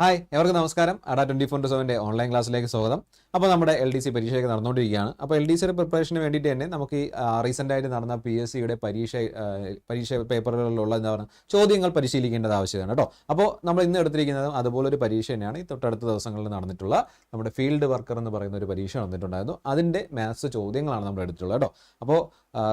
Hi എവർക്ക് നമസ്കാരം. അഡ ട്വന്റി ഫോർ സെവന്റെ ഓൺലൈൻ ക്ലാസ്സിലേക്ക് സ്വാഗതം. അപ്പോൾ നമ്മുടെ എൽ ഡി സി പരീക്ഷയൊക്കെ നടന്നുകൊണ്ടിരിക്കുകയാണ്. അപ്പോൾ എൽ ഡി സിയുടെ പ്രിപ്പറേഷന് വേണ്ടിയിട്ട് തന്നെ നമുക്ക് ഈ റീസെന്റ് ആയിട്ട് നടന്ന പി എസ് സിയുടെ പരീക്ഷ പരീക്ഷ പേപ്പറുകളിലുള്ള എന്താ പറയുക ചോദ്യങ്ങൾ പരിശീലിക്കേണ്ടത് ആവശ്യമാണ് കേട്ടോ. അപ്പോൾ നമ്മൾ ഇന്ന് എടുത്തിരിക്കുന്നതും അതുപോലെ ഒരു പരീക്ഷ തന്നെയാണ്. ഈ തൊട്ടടുത്ത ദിവസങ്ങളിൽ നടന്നിട്ടുള്ള നമ്മുടെ ഫീൽഡ് വർക്കർ എന്ന് പറയുന്ന ഒരു പരീക്ഷ നടന്നിട്ടുണ്ടായിരുന്നു. അതിന്റെ മാത്സ് ചോദ്യങ്ങളാണ് നമ്മൾ എടുത്തിട്ടുള്ളത് കേട്ടോ. അപ്പോൾ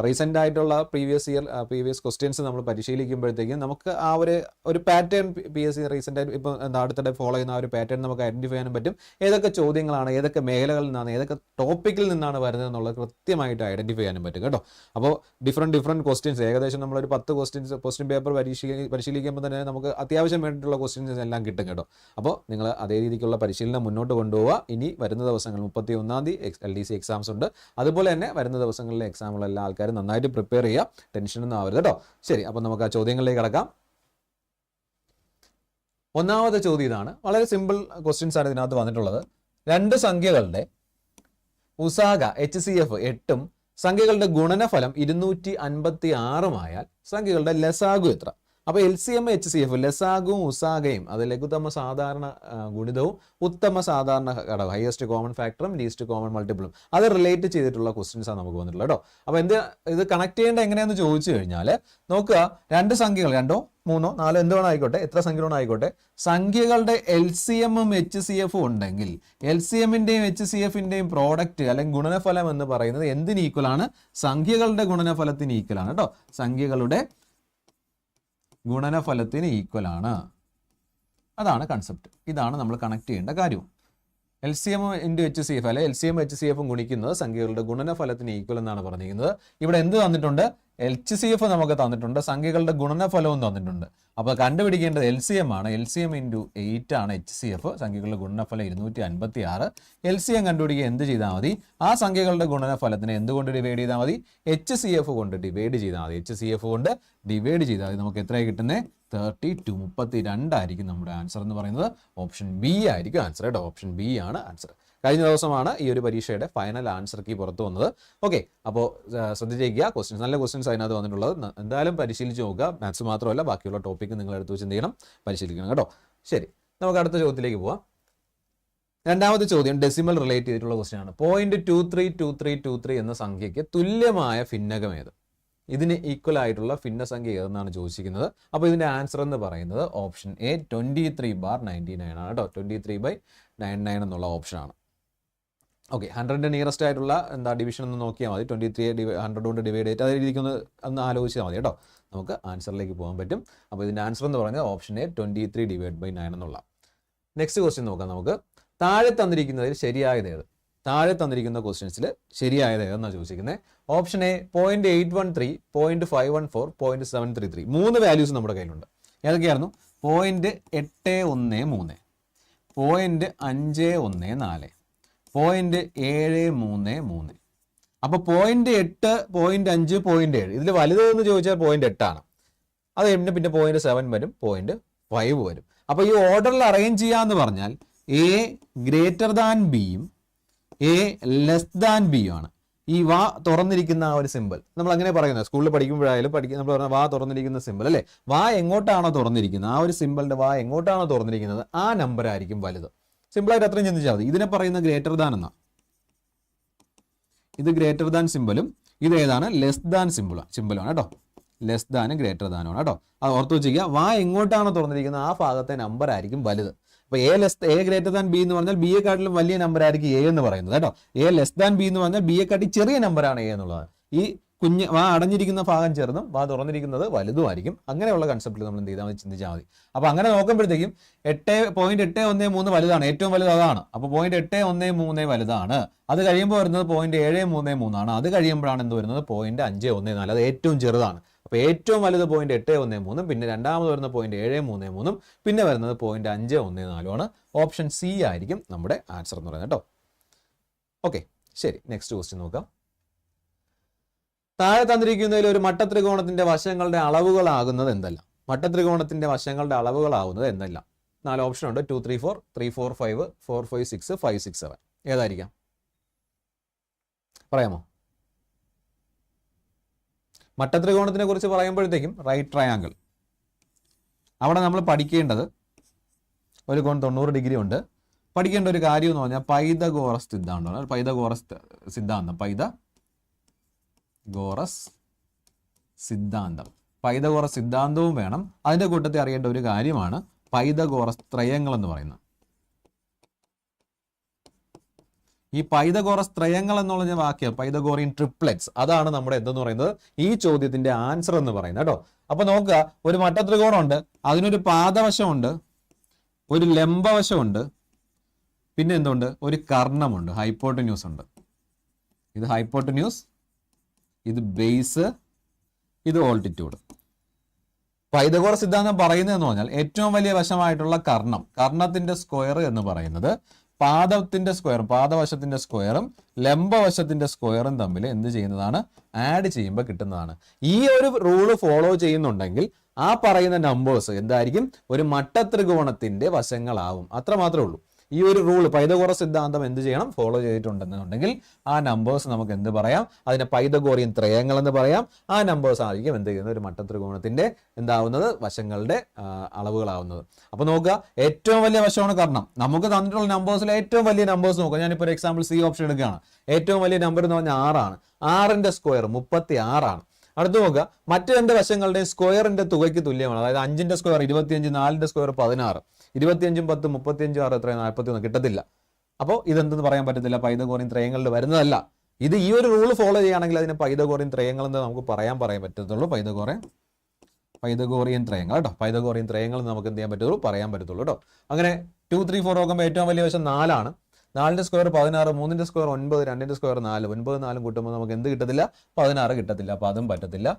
റീസെന്റ് ആയിട്ടുള്ള പ്രീവിയസ് ഇയർ പ്രീവിയസ് ക്വസ്റ്റ്യൻസ് നമ്മൾ പരിശീലിക്കുമ്പോഴത്തേക്കും നമുക്ക് ആ ഒരു ഒരു pattern P S C recent ആയിട്ട് ഇപ്പോൾ എന്താ അടുത്തിടെ ഫോളോ ചെയ്യുന്ന ആ ഒരു പാറ്റേൺ നമുക്ക് ഐഡന്റിഫൈ ചെയ്യാനും പറ്റും. ഏതൊക്കെ ചോദ്യങ്ങളാണ് ഏതൊക്കെ മേഖലകളിൽ നിന്നാണ് ഏതൊക്കെ ടോപ്പിക്കിൽ നിന്നാണ് വരുന്നത് എന്നുള്ളത് കൃത്യമായിട്ട് ഐഡന്റിഫൈ ചെയ്യാനും പറ്റും കേട്ടോ. അപ്പോൾ ഡിഫറെന്റ് ഡിഫറെന്റ് ക്വസ്റ്റ്യൻസ് ഏകദേശം നമ്മളൊരു പത്ത് ക്വസ്റ്റ്യൻസ് ക്വസ്റ്റ്യൻ പേപ്പർ പരിശീലി പരിശീലിക്കുമ്പോൾ തന്നെ നമുക്ക് അത്യാവശ്യം വേണ്ടിയിട്ടുള്ള ക്വസ്റ്റ്യൻസ് എല്ലാം കിട്ടും കേട്ടോ. അപ്പോൾ നിങ്ങൾ അതേ രീതിക്കുള്ള പരിശീലനം മുന്നോട്ട് കൊണ്ടുപോവുക. ഇനി വരുന്ന ദിവസങ്ങൾ മുപ്പത്തി ഒന്നാം തീയതി എൽ ഡി സി എക്സാംസ് ഉണ്ട്. അതുപോലെ തന്നെ വരുന്ന ദിവസങ്ങളിലെ എക്സാമുകളെല്ലാം ആൾക്കാർ നന്നായിട്ട് പ്രിപ്പയർ ചെയ്യുക ടെൻഷനൊന്നും ആവരുത് കേട്ടോ ശരി അപ്പോൾ നമുക്ക് ആ ചോദ്യങ്ങളിലേക്ക് കിടക്കാം. ഒന്നാമത്തെ ചോദ്യം ഇതാണ്. വളരെ സിമ്പിൾ ക്വസ്റ്റ്യൻസ് ആണ് ഇതിനകത്ത് വന്നിട്ടുള്ളത്. രണ്ട് സംഖ്യകളുടെ ഉസാഗ എച്ച് സി എഫ് എട്ടും സംഖ്യകളുടെ ഗുണനഫലം ഇരുന്നൂറ്റി അൻപത്തി ആറുമായാൽ സംഖ്യകളുടെ ലസാഗു എത്ര? അപ്പോൾ L C M H C F ലസാഗും ഉസാഗയും അത് ലഘുതമ സാധാരണ ഗുണിതവും ഉത്തമ സാധാരണ ഘടകം ഹയസ്റ്റ് കോമൺ ഫാക്ടറും ലീസ്റ്റ് കോമൺ മൾട്ടിപ്പിളും അത് റിലേറ്റ് ചെയ്തിട്ടുള്ള ക്വസ്റ്റ്യൻസ് ആണ് നമുക്ക് വന്നിട്ടുള്ളത് കേട്ടോ അപ്പോൾ എന്ത് ഇത് കണക്ട് ചെയ്യേണ്ട എങ്ങനെയാണെന്ന് ചോദിച്ചു കഴിഞ്ഞാൽ നോക്കുക രണ്ട് സംഖ്യകൾ രണ്ടോ മൂന്നോ നാലോ എന്തോ ആയിക്കോട്ടെ എത്ര സംഖ്യ വേണം ആയിക്കോട്ടെ സംഖ്യകളുടെ എൽ സി എമ്മും എച്ച് സി എഫും ഉണ്ടെങ്കിൽ എൽ സി എമ്മിന്റെയും എച്ച് സി എഫിന്റെയും പ്രോഡക്റ്റ് അല്ലെങ്കിൽ ഗുണനഫലം എന്ന് പറയുന്നത് എന്തിന് ആണ്? സംഖ്യകളുടെ ഗുണനഫലത്തിന് ഈക്വൽ ആണ് കേട്ടോ സംഖ്യകളുടെ ഗുണനഫലത്തിന് ഈക്വൽ ആണ്. അതാണ് കൺസെപ്റ്റ് ഇതാണ് നമ്മൾ കണക്ട് ചെയ്യേണ്ട കാര്യവും L C M into H C F അല്ലെ L C M H C എഫും ഗുണിക്കുന്നത് സംഖ്യകളുടെ ഗുണനഫലത്തിന് ഈക്വൽ എന്നാണ് പറഞ്ഞിരിക്കുന്നത്. ഇവിടെ എന്ത് തന്നിട്ടുണ്ട് എച്ച് സി എഫ് നമുക്ക് തന്നിട്ടുണ്ട് സംഖ്യകളുടെ ഗുണനഫലവും തന്നിട്ടുണ്ട്. അപ്പോൾ കണ്ടുപിടിക്കേണ്ടത് എൽ സി എം ആണ്. L C M into eight ആണ് എച്ച് സി എഫ് സംഖ്യകളുടെ ഗുണനഫലം ഇരുന്നൂറ്റി അൻപത്തി ആറ് എൽ സി എം കണ്ടുപിടിക്കുക എന്ത് ചെയ്താൽ മതി? ആ സംഖ്യകളുടെ ഗുണനഫലത്തിന് എന്തുകൊണ്ട് ഡിവൈഡ് ചെയ്താൽ മതി? എച്ച് സി എഫ് കൊണ്ട് ഡിവൈഡ് ചെയ്താൽ മതി. എച്ച് സി എഫ് കൊണ്ട് ഡിവൈഡ് ചെയ്താൽ മതി. നമുക്ക് എത്രയാണ് കിട്ടുന്നത് തേർട്ടി ടു മുപ്പത്തി രണ്ടായിരിക്കും നമ്മുടെ ആൻസർ എന്ന് പറയുന്നത്. ഓപ്ഷൻ ബി ആയിരിക്കും ആൻസർ കേട്ടോ. ഓപ്ഷൻ ബി ആണ് ആൻസർ കഴിഞ്ഞ ദിവസമാണ് ഈ ഒരു പരീക്ഷയുടെ ഫൈനൽ ആൻസർ കീ പുറത്തു വന്നത്. ഓക്കെ അപ്പോൾ ശ്രദ്ധിച്ചേക്കുക. ക്വസ്റ്റ്യൻസ് നല്ല ക്വസ്റ്റ്യൻസ് അതിനകത്ത് വന്നിട്ടുള്ളത്. എന്തായാലും പരിശീലിച്ച് നോക്കുക. മാത്സ് മാത്രമല്ല ബാക്കിയുള്ള ടോപ്പിക്ക് നിങ്ങൾ എടുത്ത് വെച്ച് എന്ത് ചെയ്യണം? പരിശീലിക്കണം കേട്ടോ. ശരി നമുക്ക് അടുത്ത ചോദ്യത്തിലേക്ക് പോവാം. രണ്ടാമത്തെ ചോദ്യം ഡെസിമൽ റിലേറ്റ് ചെയ്തിട്ടുള്ള ക്വസ്റ്റ്യൻ ആണ്. Point two three two three two three എന്ന സംഖ്യയ്ക്ക് തുല്യമായ ഭിന്നകം ഏത്? ഇതിന് ഈക്വൽ ആയിട്ടുള്ള ഭിന്നസംഖ്യ ഏതെന്നാണ് ചോദിച്ചിരിക്കുന്നത്. അപ്പോൾ ഇതിന്റെ ആൻസർ എന്ന് പറയുന്നത് option A twenty three bar ninety nine ആണ് കേട്ടോ. Twenty three by nine nine എന്നുള്ള ഓപ്ഷനാണ് ഓക്കെ ഹൺഡ്രഡിന്റെ നിയറസ്റ്റ് ആയിട്ടുള്ള എന്താ ഡിവിഷൻ ഒന്ന് നോക്കിയാൽ മതി. ട്വന്റി ത്രീ ഡിവൈ ഹൺഡ്രഡ് കൊണ്ട് ഡിവൈഡ് ചെയ്തിട്ട് അതേ രീതിക്ക് ഒന്ന് ഒന്ന് ആലോചിച്ചാൽ മതി കേട്ടോ. നമുക്ക് ആൻസറിലേക്ക് പോകാൻ പറ്റും. അപ്പോൾ ഇതിന്റെ ആൻസർ എന്ന് പറഞ്ഞാൽ option A twenty three divide by nine എന്നുള്ള. നെക്സ്റ്റ് ക്വസ്റ്റ്യൻ നോക്കാം നമുക്ക്. താഴെ തന്നിരിക്കുന്നതിൽ ശരിയായത് ഏത്? താഴെ തന്നിരിക്കുന്ന ക്വസ്റ്റ്യൻസിൽ ശരിയായത് ഏതെന്നാണ് ചോദിച്ചിരിക്കുന്നത് option A point eight one three point five one four point seven three three മൂന്ന് വാല്യൂസ് നമ്മുടെ കയ്യിലുണ്ട്. ഏതൊക്കെയായിരുന്നു? പോയിന്റ് എട്ട് ഒന്ന് മൂന്ന് പോയിന്റ് അഞ്ച് ഒന്ന് നാല്. പോയിന്റ് ഏഴ് മൂന്ന് മൂന്ന്. അപ്പൊ പോയിന്റ് എട്ട് പോയിന്റ് അഞ്ച് പോയിന്റ് ഏഴ്. ഇതിൽ വലുത് എന്ന് ചോദിച്ചാൽ പോയിന്റ് എട്ടാണ്. അത് കഴിഞ്ഞ് പിന്നെ പോയിന്റ് സെവൻ വരും പോയിന്റ് ഫൈവ് വരും. അപ്പൊ ഈ ഓർഡറിൽ അറേഞ്ച് ചെയ്യാന്ന് പറഞ്ഞാൽ എ ഗ്രേറ്റർ ദാൻ ബിയും എ ലെസ് ദാൻ ബിയും ആണ്. ഈ വാ തുറന്നിരിക്കുന്ന ആ ഒരു സിമ്പിൾ നമ്മൾ അങ്ങനെ പറയുന്നത്. സ്കൂളിൽ പഠിക്കുമ്പോഴായാലും പഠിക്കുന്ന നമ്മൾ പറഞ്ഞ വാ തുറന്നിരിക്കുന്ന സിമ്പിൾ അല്ലേ? വാ എങ്ങോട്ടാണോ തുറന്നിരിക്കുന്നത്? ആ ഒരു സിമ്പിളിന്റെ വാ എങ്ങോട്ടാണോ തുറന്നിരിക്കുന്നത്? ആ നമ്പർ ആയിരിക്കും വലുത്. സിമ്പിളായിട്ട് അത്രയും ചിന്തിച്ചാൽ മതി. ഇതിനെ പറയുന്ന ഗ്രേറ്റർ ദാൻ എന്നാ? ഇത് ഗ്രേറ്റർ ദാൻ സിമ്പിളും ഇത് ഏതാണ്? ലെസ് ദാൻ സിമ്പിളും സിമ്പിളാണ് കേട്ടോ. ലെസ് ദാനും ഗ്രേറ്റർ ദാനും ആണ് കേട്ടോ. അത് ഓർത്ത് വെച്ചിരിക്കുക വാ എങ്ങോട്ടാണോ തുറന്നിരിക്കുന്നത് ആ ഭാഗത്തെ നമ്പർ ആയിരിക്കും വലുത്. അപ്പോൾ A less A greater than B എന്ന് പറഞ്ഞാൽ ബി കാട്ടിലും വലിയ നമ്പർ ആയിരിക്കും എ എന്ന് പറയുന്നത് കേട്ടോ. എ ലെസ് ദാൻ ബി എന്ന് പറഞ്ഞാൽ ബി കാട്ടി ചെറിയ നമ്പറാണ് എ എന്നുള്ളത്. ഈ കുഞ്ഞ് വാ അടഞ്ഞിരിക്കുന്ന ഭാഗം ചെറുതും വാ തുറന്നിരിക്കുന്നത് വലുതുമായിരിക്കും. അങ്ങനെയുള്ള കൺസെപ്റ്റിൽ നമ്മൾ എന്ത് ചെയ്താൽ മതി? ചിന്തിച്ചാൽ മതി. അപ്പോൾ അങ്ങനെ നോക്കുമ്പോഴത്തേക്കും എട്ട് പോയിന്റ് എട്ട് ഒന്ന് മൂന്ന് വലുതാണ്. ഏറ്റവും വലുത് അതാണ്. അപ്പോൾ പോയിന്റ് എട്ട് ഒന്ന് മൂന്ന് വലുതാണ്. അത് കഴിയുമ്പോൾ വരുന്നത് പോയിന്റ് ഏഴ് മൂന്ന് മൂന്നാണ്. അത് കഴിയുമ്പോഴാണ് എന്ത് വരുന്നത്? പോയിന്റ് അഞ്ച് ഒന്ന് നാല്. അത് ഏറ്റവും ചെറുതാണ്. അപ്പോൾ ഏറ്റവും വലുത് പോയിന്റ് എട്ട് ഒന്ന് മൂന്നും പിന്നെ രണ്ടാമത് വരുന്ന പോയിന്റ് ഏഴ് മൂന്ന് മൂന്നും പിന്നെ വരുന്നത് പോയിന്റ് അഞ്ച് ഒന്ന് നാലുമാണ് ഓപ്ഷൻ സി ആയിരിക്കും നമ്മുടെ ആൻസർ എന്ന് പറയുന്നത് കേട്ടോ. ഓക്കെ ശരി. നെക്സ്റ്റ് ക്വസ്റ്റ്യൻ നോക്കാം. താഴെ തന്നിരിക്കുന്നതിൽ ഒരു മട്ടത്രികോണത്തിന്റെ വശങ്ങളുടെ അളവുകളാകുന്നത് എന്തല്ല? മട്ടത്രികോണത്തിന്റെ വശങ്ങളുടെ അളവുകളാവുന്നത് എന്തല്ല? നാല് ഓപ്ഷൻ ഉണ്ട്. Two three four three four five four five six five six seven ഏതായിരിക്കാം? പറയാമോ? മട്ടത്രികോണത്തിനെ കുറിച്ച് പറയുമ്പോഴത്തേക്കും റൈറ്റ് ട്രയാങ്കിൾ അവിടെ നമ്മൾ പഠിക്കേണ്ടത് ഒരു കോൺ തൊണ്ണൂറ് ഡിഗ്രി ഉണ്ട്. പഠിക്കേണ്ട ഒരു കാര്യം എന്ന് പറഞ്ഞാൽ പൈതഗോറസ് സിദ്ധാന്തമാണ്. പൈതഗോറസ് സിദ്ധാന്തം. പൈത ഗോറസ് സിദ്ധാന്തം. പൈതഗോറസ് സിദ്ധാന്തവും വേണം. അതിന്റെ കൂട്ടത്തിൽ അറിയേണ്ട ഒരു കാര്യമാണ് പൈതഗോറസ് ത്രയങ്ങൾ എന്ന് പറയുന്നത്. ഈ പൈതഗോറസ് ത്രയങ്ങൾ എന്നുള്ള വാക്യം പൈതഗോറിയൻ ട്രിപ്ലെറ്റ്സ് അതാണ് നമ്മുടെ എന്തെന്ന് പറയുന്നത്? ഈ ചോദ്യത്തിന്റെ ആൻസർ എന്ന് പറയുന്നത് കേട്ടോ. അപ്പൊ നോക്കുക ഒരു മട്ടത്രികോണമുണ്ട് അതിനൊരു പാദവശമുണ്ട് ഒരു ലംബവശമുണ്ട് പിന്നെ എന്തുണ്ട്? ഒരു കർണമുണ്ട് ഹൈപ്പോട്ടന്യൂസ് ഉണ്ട്. ഇത് ഹൈപ്പോട്ടന്യൂസ് ഇത് ബേസ് ഇത് ഓൾട്ടിറ്റ്യൂഡ് പൈതകോർ സിദ്ധാന്തം പറയുന്നതെന്ന് പറഞ്ഞാൽ ഏറ്റവും വലിയ വശമായിട്ടുള്ള കർണം കർണത്തിന്റെ സ്ക്വയർ എന്ന് പറയുന്നത് പാദത്തിന്റെ സ്ക്വയർ പാദവശത്തിന്റെ സ്ക്വയറും ലംബവശത്തിന്റെ സ്ക്വയറും തമ്മിൽ എന്ത് ചെയ്യുന്നതാണ്? ആഡ് ചെയ്യുമ്പോൾ കിട്ടുന്നതാണ്. ഈ ഒരു റൂൾ ഫോളോ ചെയ്യുന്നുണ്ടെങ്കിൽ ആ പറയുന്ന നമ്പേഴ്സ് എന്തായിരിക്കും? ഒരു മട്ടത്രികോണത്തിന്റെ വശങ്ങളാവും. അത്ര മാത്രമേ ഉള്ളൂ. ഈ ഒരു റൂൾ പൈതഗോറ സിദ്ധാന്തം എന്ത് ചെയ്യണം? ഫോളോ ചെയ്തിട്ടുണ്ടെന്നുണ്ടെങ്കിൽ ആ നമ്പേഴ്സ് നമുക്ക് എന്ത് പറയാം? അതിനെ പൈതഗോറിയൻ ത്രയങ്ങൾ എന്ന് പറയാം. ആ നമ്പേഴ്സ് ആയിരിക്കും എന്ത് ചെയ്യുന്നത്? ഒരു മട്ടത്രികോണത്തിന്റെ എന്താവുന്നത്? വശങ്ങളുടെ അളവുകളാവുന്നത്. അപ്പൊ നോക്കുക ഏറ്റവും വലിയ വശമാണ് കർണം. നമുക്ക് തന്നിട്ടുള്ള നമ്പേഴ്സിൽ ഏറ്റവും വലിയ നമ്പേഴ്സ് നോക്കുക ഞാനിപ്പോൾ ഒരു എക്സാമ്പിൾ സി ഓപ്ഷൻ എടുക്കുകയാണ്. ഏറ്റവും വലിയ നമ്പർ എന്ന് പറഞ്ഞാൽ ആറാണ് ആറിന്റെ സ്ക്വയർ മുപ്പത്തി ആറാണ് അടുത്ത് നോക്കുക മറ്റു രണ്ട് വശങ്ങളുടെയും സ്ക്വയറിന്റെ തുകയ്ക്ക് തുല്യമാണ്. അതായത് അഞ്ചിന്റെ സ്ക്വയർ ഇരുപത്തിയഞ്ച് നാലിന്റെ സ്ക്വയർ പതിനാറ്. ഇരുപത്തിയഞ്ചും പത്ത് മുപ്പത്തിയഞ്ചും ആറ് എത്രയും നാൽപ്പത്തി ഒന്ന് കിട്ടത്തില്ല. അപ്പോൾ ഇതെന്തെന്ന് പറയാൻ പറ്റത്തില്ല? പൈതകോറിൻ ത്രയങ്ങളിൽ വരുന്നതല്ല. ഇത് ഈ ഒരു റൂൾ ഫോളോ ചെയ്യുകയാണെങ്കിൽ അതിന് പൈതഗോറിയൻ ത്രയങ്ങൾ എന്ന് നമുക്ക് പറയാൻ പറയാൻ പറ്റത്തുള്ളൂ. പൈതഗോറിയൻ പൈതകോറിയൻ ത്രയങ്ങൾ കേട്ടോ. പൈതകോറിയൻ ത്രയങ്ങൾ നമുക്ക് എന്ത് ചെയ്യാൻ പറ്റുള്ളൂ പറയാൻ പറ്റത്തുള്ളൂ കേട്ടോ. അങ്ങനെ ടു ത്രീ ഫോർ നോക്കുമ്പോൾ ഏറ്റവും വലിയ വശം നാലാണ്. നാലിന്റെ സ്ക്വയർ പതിനാറ് മൂന്നിന്റെ സ്ക്വയർ ഒൻപത് രണ്ടിന്റെ സ്ക്വയർ നാല്. ഒൻപത് നാലും കൂട്ടുമ്പോൾ നമുക്ക് എന്ത് കിട്ടത്തില്ല? പതിനാറ് കിട്ടത്തില്ല. അപ്പോൾ അതും പറ്റത്തില്ല.